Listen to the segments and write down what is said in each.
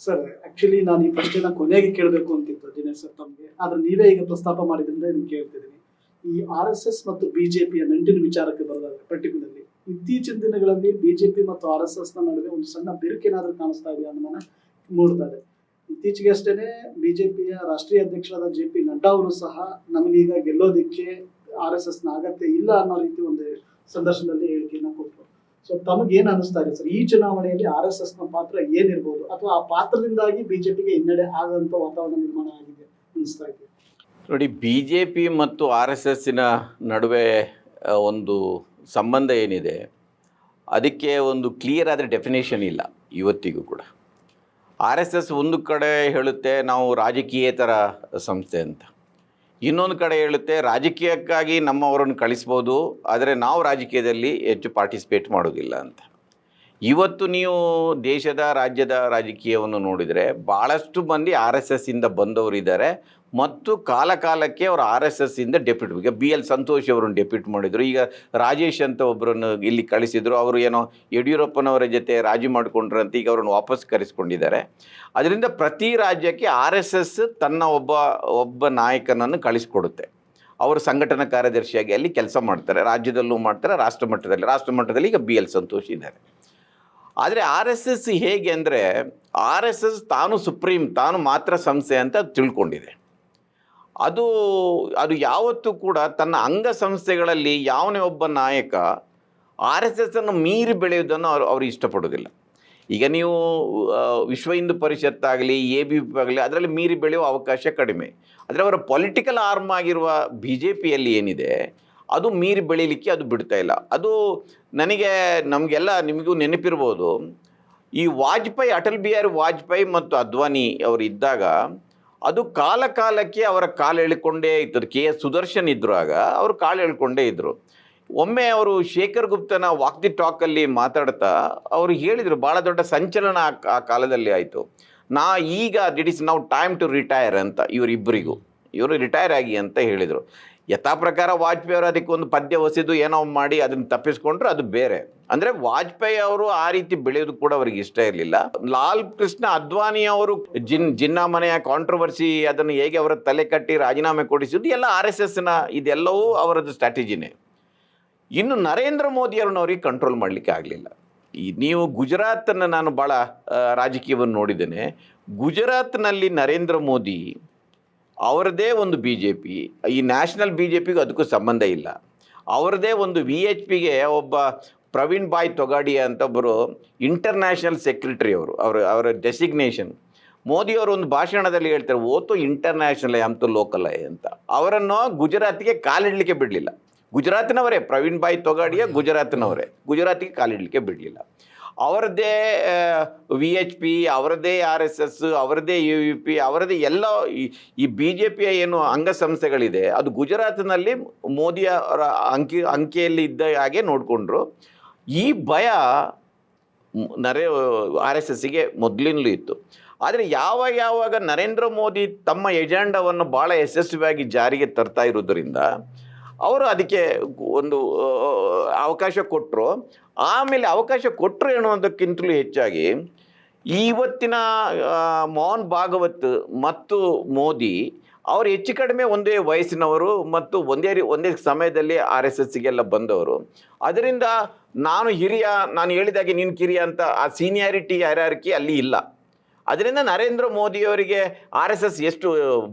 Sir actually ನಾನು ಈ ಪ್ರಶ್ನೆನ ಕೊನೆಗೆ ಕೇಳಬೇಕು ಅಂತಿತ್ತು ದಿನೇಶ್ ಸರ್ ತಮಗೆ. ಆದ್ರೆ ನೀವೇ ಈಗ ಪ್ರಸ್ತಾಪ ಮಾಡಿದ್ರಿಂದ ಇದನ್ನು ಕೇಳ್ತಿದ್ದೀನಿ. ಈ ಆರ್ ಎಸ್ ಎಸ್ ಮತ್ತು ಬಿಜೆಪಿಯ ನಂಟಿನ ವಿಚಾರಕ್ಕೆ ಬರೋದಾಗ ಪರ್ಟಿಕ್ಯುಲರ್ಲಿ ಇತ್ತೀಚಿನ ದಿನಗಳಲ್ಲಿ ಬಿಜೆಪಿ ಮತ್ತು ಆರ್ ಎಸ್ ಎಸ್ನ ನಡುವೆ ಒಂದು ಸಣ್ಣ ಬಿರುಕೇನಾದ್ರೂ ಕಾಣಿಸ್ತಾ ಇದೆಯಾ ಅನ್ನೋದನ್ನ ಮೂಡ್ತಾರೆ ಇತ್ತೀಚೆಗೆ ಅಷ್ಟೇನೆ ಬಿಜೆಪಿಯ ರಾಷ್ಟ್ರೀಯ ಅಧ್ಯಕ್ಷರಾದ ಜೆ ಪಿ ನಡ್ಡಾ ಅವರು ಸಹ ನಮಗೀಗ ಗೆಲ್ಲೋದಿಕ್ಕೆ ಆರ್ ಎಸ್ ಎಸ್ನ ಅಗತ್ಯ ಇಲ್ಲ ಅನ್ನೋ ರೀತಿ ಒಂದು ಸಂದರ್ಶನದಲ್ಲಿ ಹೇಳಿಕೆಯನ್ನ ಕೊಟ್ಟರು ಸೊ ತಮಗೆ ಏನ್ ಅನಿಸ್ತಾ ಇದೆ? ಸರ್ ಈ ಚುನಾವಣೆಯಲ್ಲಿ ಆರ್ ಎಸ್ ಎಸ್ನ ಪಾತ್ರ ಏನಿರ್ಬೋದು? ಅಥವಾ ಆ ಪಾತ್ರದಿಂದಾಗಿ ಬಿಜೆಪಿಗೆ ಹಿನ್ನಡೆ ಆಗಂತ ವಾತಾವರಣ ನಿರ್ಮಾಣ ಆಗಿದೆ ಅನಿಸ್ತಾ ಇದೆ. ನೋಡಿ ಬಿ ಜೆ ಪಿ ಮತ್ತು ಆರ್ ಎಸ್ ಎಸ್ಸಿನ ನಡುವೆ ಒಂದು ಸಂಬಂಧ ಏನಿದೆ? ಅದಕ್ಕೆ ಒಂದು ಕ್ಲಿಯರ್ ಆದ ಡೆಫಿನೇಷನ್ ಇಲ್ಲ, ಇವತ್ತಿಗೂ ಕೂಡ. ಆರ್ ಎಸ್ ಎಸ್ ಒಂದು ಕಡೆ ಹೇಳುತ್ತೆ, ನಾವು ರಾಜಕೀಯೇತರ ಸಂಸ್ಥೆ ಅಂತ. ಇನ್ನೊಂದು ಕಡೆ ಹೇಳುತ್ತೆ, ರಾಜಕೀಯಕ್ಕಾಗಿ ನಮ್ಮವರನ್ನು ಕಳಿಸ್ಬೋದು, ಆದರೆ ನಾವು ರಾಜಕೀಯದಲ್ಲಿ ಹೆಚ್ಚು ಪಾರ್ಟಿಸಿಪೇಟ್ ಮಾಡೋದಿಲ್ಲ ಅಂತ. ಇವತ್ತು ನೀವು ದೇಶದ, ರಾಜ್ಯದ ರಾಜಕೀಯವನ್ನು ನೋಡಿದರೆ ಭಾಳಷ್ಟು ಮಂದಿ ಆರ್ ಎಸ್ ಎಸ್ಸಿಂದ ಬಂದವರಿದ್ದಾರೆ. ಮತ್ತು ಕಾಲಕಾಲಕ್ಕೆ ಅವರು ಆರ್ ಎಸ್ ಎಸ್ಸಿಂದ ಡೆಪ್ಯೂಟ್ ಈಗ ಬಿ ಎಲ್ ಸಂತೋಷ್ ಅವರನ್ನು ಡೆಪ್ಯೂಟ್ ಮಾಡಿದರು. ಈಗ ರಾಜೇಶ್ ಅಂತ ಒಬ್ಬರನ್ನು ಇಲ್ಲಿ ಕಳಿಸಿದರು. ಅವರು ಏನೋ ಯಡಿಯೂರಪ್ಪನವರ ಜೊತೆ ರಾಜಿ ಮಾಡಿಕೊಂಡ್ರಂತ, ಈಗ ಅವರನ್ನು ವಾಪಸ್ ಕರೆಸ್ಕೊಂಡಿದ್ದಾರೆ. ಅದರಿಂದ ಪ್ರತಿ ರಾಜ್ಯಕ್ಕೆ ಆರ್ ಎಸ್ ಎಸ್ ತನ್ನ ಒಬ್ಬ ಒಬ್ಬ ನಾಯಕನನ್ನು ಕಳಿಸ್ಕೊಡುತ್ತೆ. ಅವರು ಸಂಘಟನಾ ಕಾರ್ಯದರ್ಶಿಯಾಗಿ ಅಲ್ಲಿ ಕೆಲಸ ಮಾಡ್ತಾರೆ. ರಾಜ್ಯದಲ್ಲೂ ಮಾಡ್ತಾರೆ ರಾಷ್ಟ್ರ ಮಟ್ಟದಲ್ಲಿ ರಾಷ್ಟ್ರ ಮಟ್ಟದಲ್ಲಿ ಈಗ ಬಿ ಎಲ್ ಸಂತೋಷ್ ಇದ್ದಾರೆ. ಆದರೆ ಆರ್ ಎಸ್ ಎಸ್ ಹೇಗೆ ಅಂದರೆ, ಆರ್ ಎಸ್ ಎಸ್ ತಾನು ಸುಪ್ರೀಂ, ತಾನು ಮಾತ್ರ ಸಂಸ್ಥೆ ಅಂತ ತಿಳ್ಕೊಂಡಿದೆ. ಅದು ಅದು ಯಾವತ್ತೂ ಕೂಡ ತನ್ನ ಅಂಗ ಸಂಸ್ಥೆಗಳಲ್ಲಿ ಯಾವನೇ ಒಬ್ಬ ನಾಯಕ ಆರ್ ಎಸ್ ಎಸ್ ಅನ್ನು ಮೀರಿ ಬೆಳೆಯುವುದನ್ನು ಅವರು ಅವರು ಇಷ್ಟಪಡೋದಿಲ್ಲ ಈಗ ನೀವು ವಿಶ್ವ ಹಿಂದೂ ಪರಿಷತ್ತಾಗಲಿ ಎ ಬಿ ಪಿ ಆಗಲಿ, ಅದರಲ್ಲಿ ಮೀರಿ ಬೆಳೆಯುವ ಅವಕಾಶ ಕಡಿಮೆ. ಆದರೆ ಅವರ ಪೊಲಿಟಿಕಲ್ ಆರ್ಮ್ ಆಗಿರುವ ಬಿ ಜೆ ಪಿಯಲ್ಲಿ ಏನಿದೆ, ಅದು ಮೀರಿ ಬೆಳೀಲಿಕ್ಕೆ ಅದು ಬಿಡ್ತಾ ಇಲ್ಲ. ಅದು ನನಗೆ, ನಮಗೆಲ್ಲ ನಿಮಗೂ ನೆನಪಿರ್ಬೋದು, ಈ ವಾಜಪೇಯಿ, ಅಟಲ್ ಬಿಹಾರಿ ವಾಜಪೇಯಿ ಮತ್ತು ಅದ್ವಾನಿ ಅವರು ಇದ್ದಾಗ ಅದು ಕಾಲ ಕಾಲಕ್ಕೆ ಅವರ ಕಾಲು ಎಳ್ಕೊಂಡೇ ಇತ್ತು. ಕೆ ಎಸ್ ಸುದರ್ಶನ್ ಇದ್ರು ಆಗ, ಅವರು ಕಾಲು ಎಳ್ಕೊಂಡೇ ಇದ್ದರು ಒಮ್ಮೆ ಅವರು ಶೇಖರ್ ಗುಪ್ತನ ವಾಕ್ ದಿ ಟಾಕಲ್ಲಿ ಮಾತಾಡ್ತಾ ಅವರು ಹೇಳಿದರು ಭಾಳ ದೊಡ್ಡ ಸಂಚಲನ ಆ ಕಾಲದಲ್ಲಿ ಆಯಿತು. ನಾ ಈಗ, ದಿಟ್ ಇಸ್ ನಾವು ಟೈಮ್ ಟು ರಿಟೈರ್ ಅಂತ ಇವರಿಬ್ಬರಿಗೂ ಇವರು ರಿಟೈರ್ ಆಗಿ ಅಂತ ಹೇಳಿದರು. ಯಥಾ ಪ್ರಕಾರ ವಾಜಪೇಯಿ ಅವರು ಅದಕ್ಕೆ ಒಂದು ಪದ್ಯ ಹೊಸಿದ್ದು ಏನೋ ಮಾಡಿ ಅದನ್ನು ತಪ್ಪಿಸ್ಕೊಂಡ್ರು ಅದು ಬೇರೆ. ಅಂದರೆ ವಾಜಪೇಯಿ ಅವರು ಆ ರೀತಿ ಬೆಳೆಯೋದು ಕೂಡ ಅವರಿಗೆ ಇಷ್ಟ ಇರಲಿಲ್ಲ. ಲಾಲ್ ಕೃಷ್ಣ ಅದ್ವಾನಿ ಅವರು ಜಿನ್, ಜಿನ್ನಾಮನೆಯ ಕಾಂಟ್ರವರ್ಸಿ ಅದನ್ನು ಹೇಗೆ ಅವರ ತಲೆ ಕಟ್ಟಿ ರಾಜೀನಾಮೆ ಕೊಡಿಸಿದ್ದು, ಎಲ್ಲ ಆರ್ ಎಸ್ ಎಸ್ನ ಇದೆಲ್ಲವೂ ಅವರದ್ದು ಸ್ಟ್ರಾಟಜಿನೇ ಇನ್ನು ನರೇಂದ್ರ ಮೋದಿಯವ್ರನ್ನವ್ರಿಗೆ ಕಂಟ್ರೋಲ್ ಮಾಡಲಿಕ್ಕೆ ಆಗಲಿಲ್ಲ. ಈ ನೀವು ಗುಜರಾತನ್ನು ನಾನು ಭಾಳ ರಾಜಕೀಯವನ್ನು ನೋಡಿದ್ದೇನೆ. ಗುಜರಾತ್ನಲ್ಲಿ ನರೇಂದ್ರ ಮೋದಿ ಅವರದೇ ಒಂದು ಬಿ ಜೆ ಪಿ ಈ ನ್ಯಾಷನಲ್ ಬಿ ಜೆ ಪಿಗೂ ಅದಕ್ಕೂ ಸಂಬಂಧ ಇಲ್ಲ. ಅವರದೇ ಒಂದು ವಿ ಎಚ್ ಪಿಗೆ ಒಬ್ಬ ಪ್ರವೀಣ್ ಬಾಯ್ ತೊಗಾಡಿಯ ಅಂತ ಒಬ್ಬರು ಇಂಟರ್ನ್ಯಾಷನಲ್ ಸೆಕ್ರೆಟರಿ ಅವರು ಅವರ ಅವರ ಡೆಸಿಗ್ನೇಷನ್ ಮೋದಿಯವರು ಒಂದು ಭಾಷಣದಲ್ಲಿ ಹೇಳ್ತಾರೆ ಓತು ಇಂಟರ್ನ್ಯಾಷನಲ್ ಆಮ್ತು ಲೋಕಲ್ ಐ ಅಂತ. ಅವರನ್ನು ಗುಜರಾತಿಗೆ ಕಾಲಿಡಲಿಕ್ಕೆ ಬಿಡಲಿಲ್ಲ. ಗುಜರಾತಿನವರೇ ಪ್ರವೀಣ್ ಬಾಯ್ ತೊಗಾಡಿಯ ಗುಜರಾತಿನವರೇ. ಗುಜರಾತಿಗೆ ಕಾಲಿಡಲಿಕ್ಕೆ ಬಿಡಲಿಲ್ಲ. ಅವರದ್ದೇ ವಿ ಎಚ್ ಪಿ ಅವರದ್ದೇ ಆರ್ ಎಸ್ ಎಸ್ ಅವರದ್ದೇ ಯು ಯು ಪಿ ಅವರದ್ದೇ ಎಲ್ಲ ಈ ಬಿ ಜೆ ಪಿಯ ಏನು ಅಂಗಸಂಸ್ಥೆಗಳಿದೆ, ಅದು ಗುಜರಾತ್ನಲ್ಲಿ ಮೋದಿಯ ಅಂಕಿ, ಅಂಕಿಯಲ್ಲಿ ಇದ್ದ ಹಾಗೆ ನೋಡಿಕೊಂಡ್ರು. ಈ ಭಯ ನರೇ ಆರ್ ಎಸ್ ಎಸ್ಸಿಗೆ ಮೊದಲಿನಲ್ಲೂ ಇತ್ತು. ಆದರೆ ಯಾವಾಗ ಯಾವಾಗ ನರೇಂದ್ರ ಮೋದಿ ತಮ್ಮ ಎಜೆಂಡವನ್ನು ಭಾಳ ಯಶಸ್ವಿಯಾಗಿ ಜಾರಿಗೆ ತರ್ತಾ ಇರೋದ್ರಿಂದ ಅವರು ಅದಕ್ಕೆ ಒಂದು ಅವಕಾಶ ಕೊಟ್ಟರು ಆಮೇಲೆ ಅವಕಾಶ ಕೊಟ್ಟರು ಎನ್ನುವುದಕ್ಕಿಂತಲೂ ಹೆಚ್ಚಾಗಿ ಇವತ್ತಿನ ಮೋಹನ್ ಭಾಗವತ್ ಮತ್ತು ಮೋದಿ ಅವರು ಹೆಚ್ಚು ಕಡಿಮೆ ಒಂದೇ ವಯಸ್ಸಿನವರು ಮತ್ತು ಒಂದೇ ಒಂದೇ ಸಮಯದಲ್ಲಿ ಆರ್ ಎಸ್ ಎಸ್ಸಿಗೆಲ್ಲ ಬಂದವರು. ಅದರಿಂದ ನಾನು ಹಿರಿಯ, ನಾನು ಹೇಳಿದಾಗೆ ನೀನು ಕಿರಿಯ ಅಂತ ಆ ಸೀನಿಯಾರಿಟಿ ಹೈರಾರ್ಕಿ ಅಲ್ಲಿ ಇಲ್ಲ. ಅದರಿಂದ ನರೇಂದ್ರ ಮೋದಿಯವರಿಗೆ ಆರ್ ಎಸ್ ಎಸ್ ಎಷ್ಟು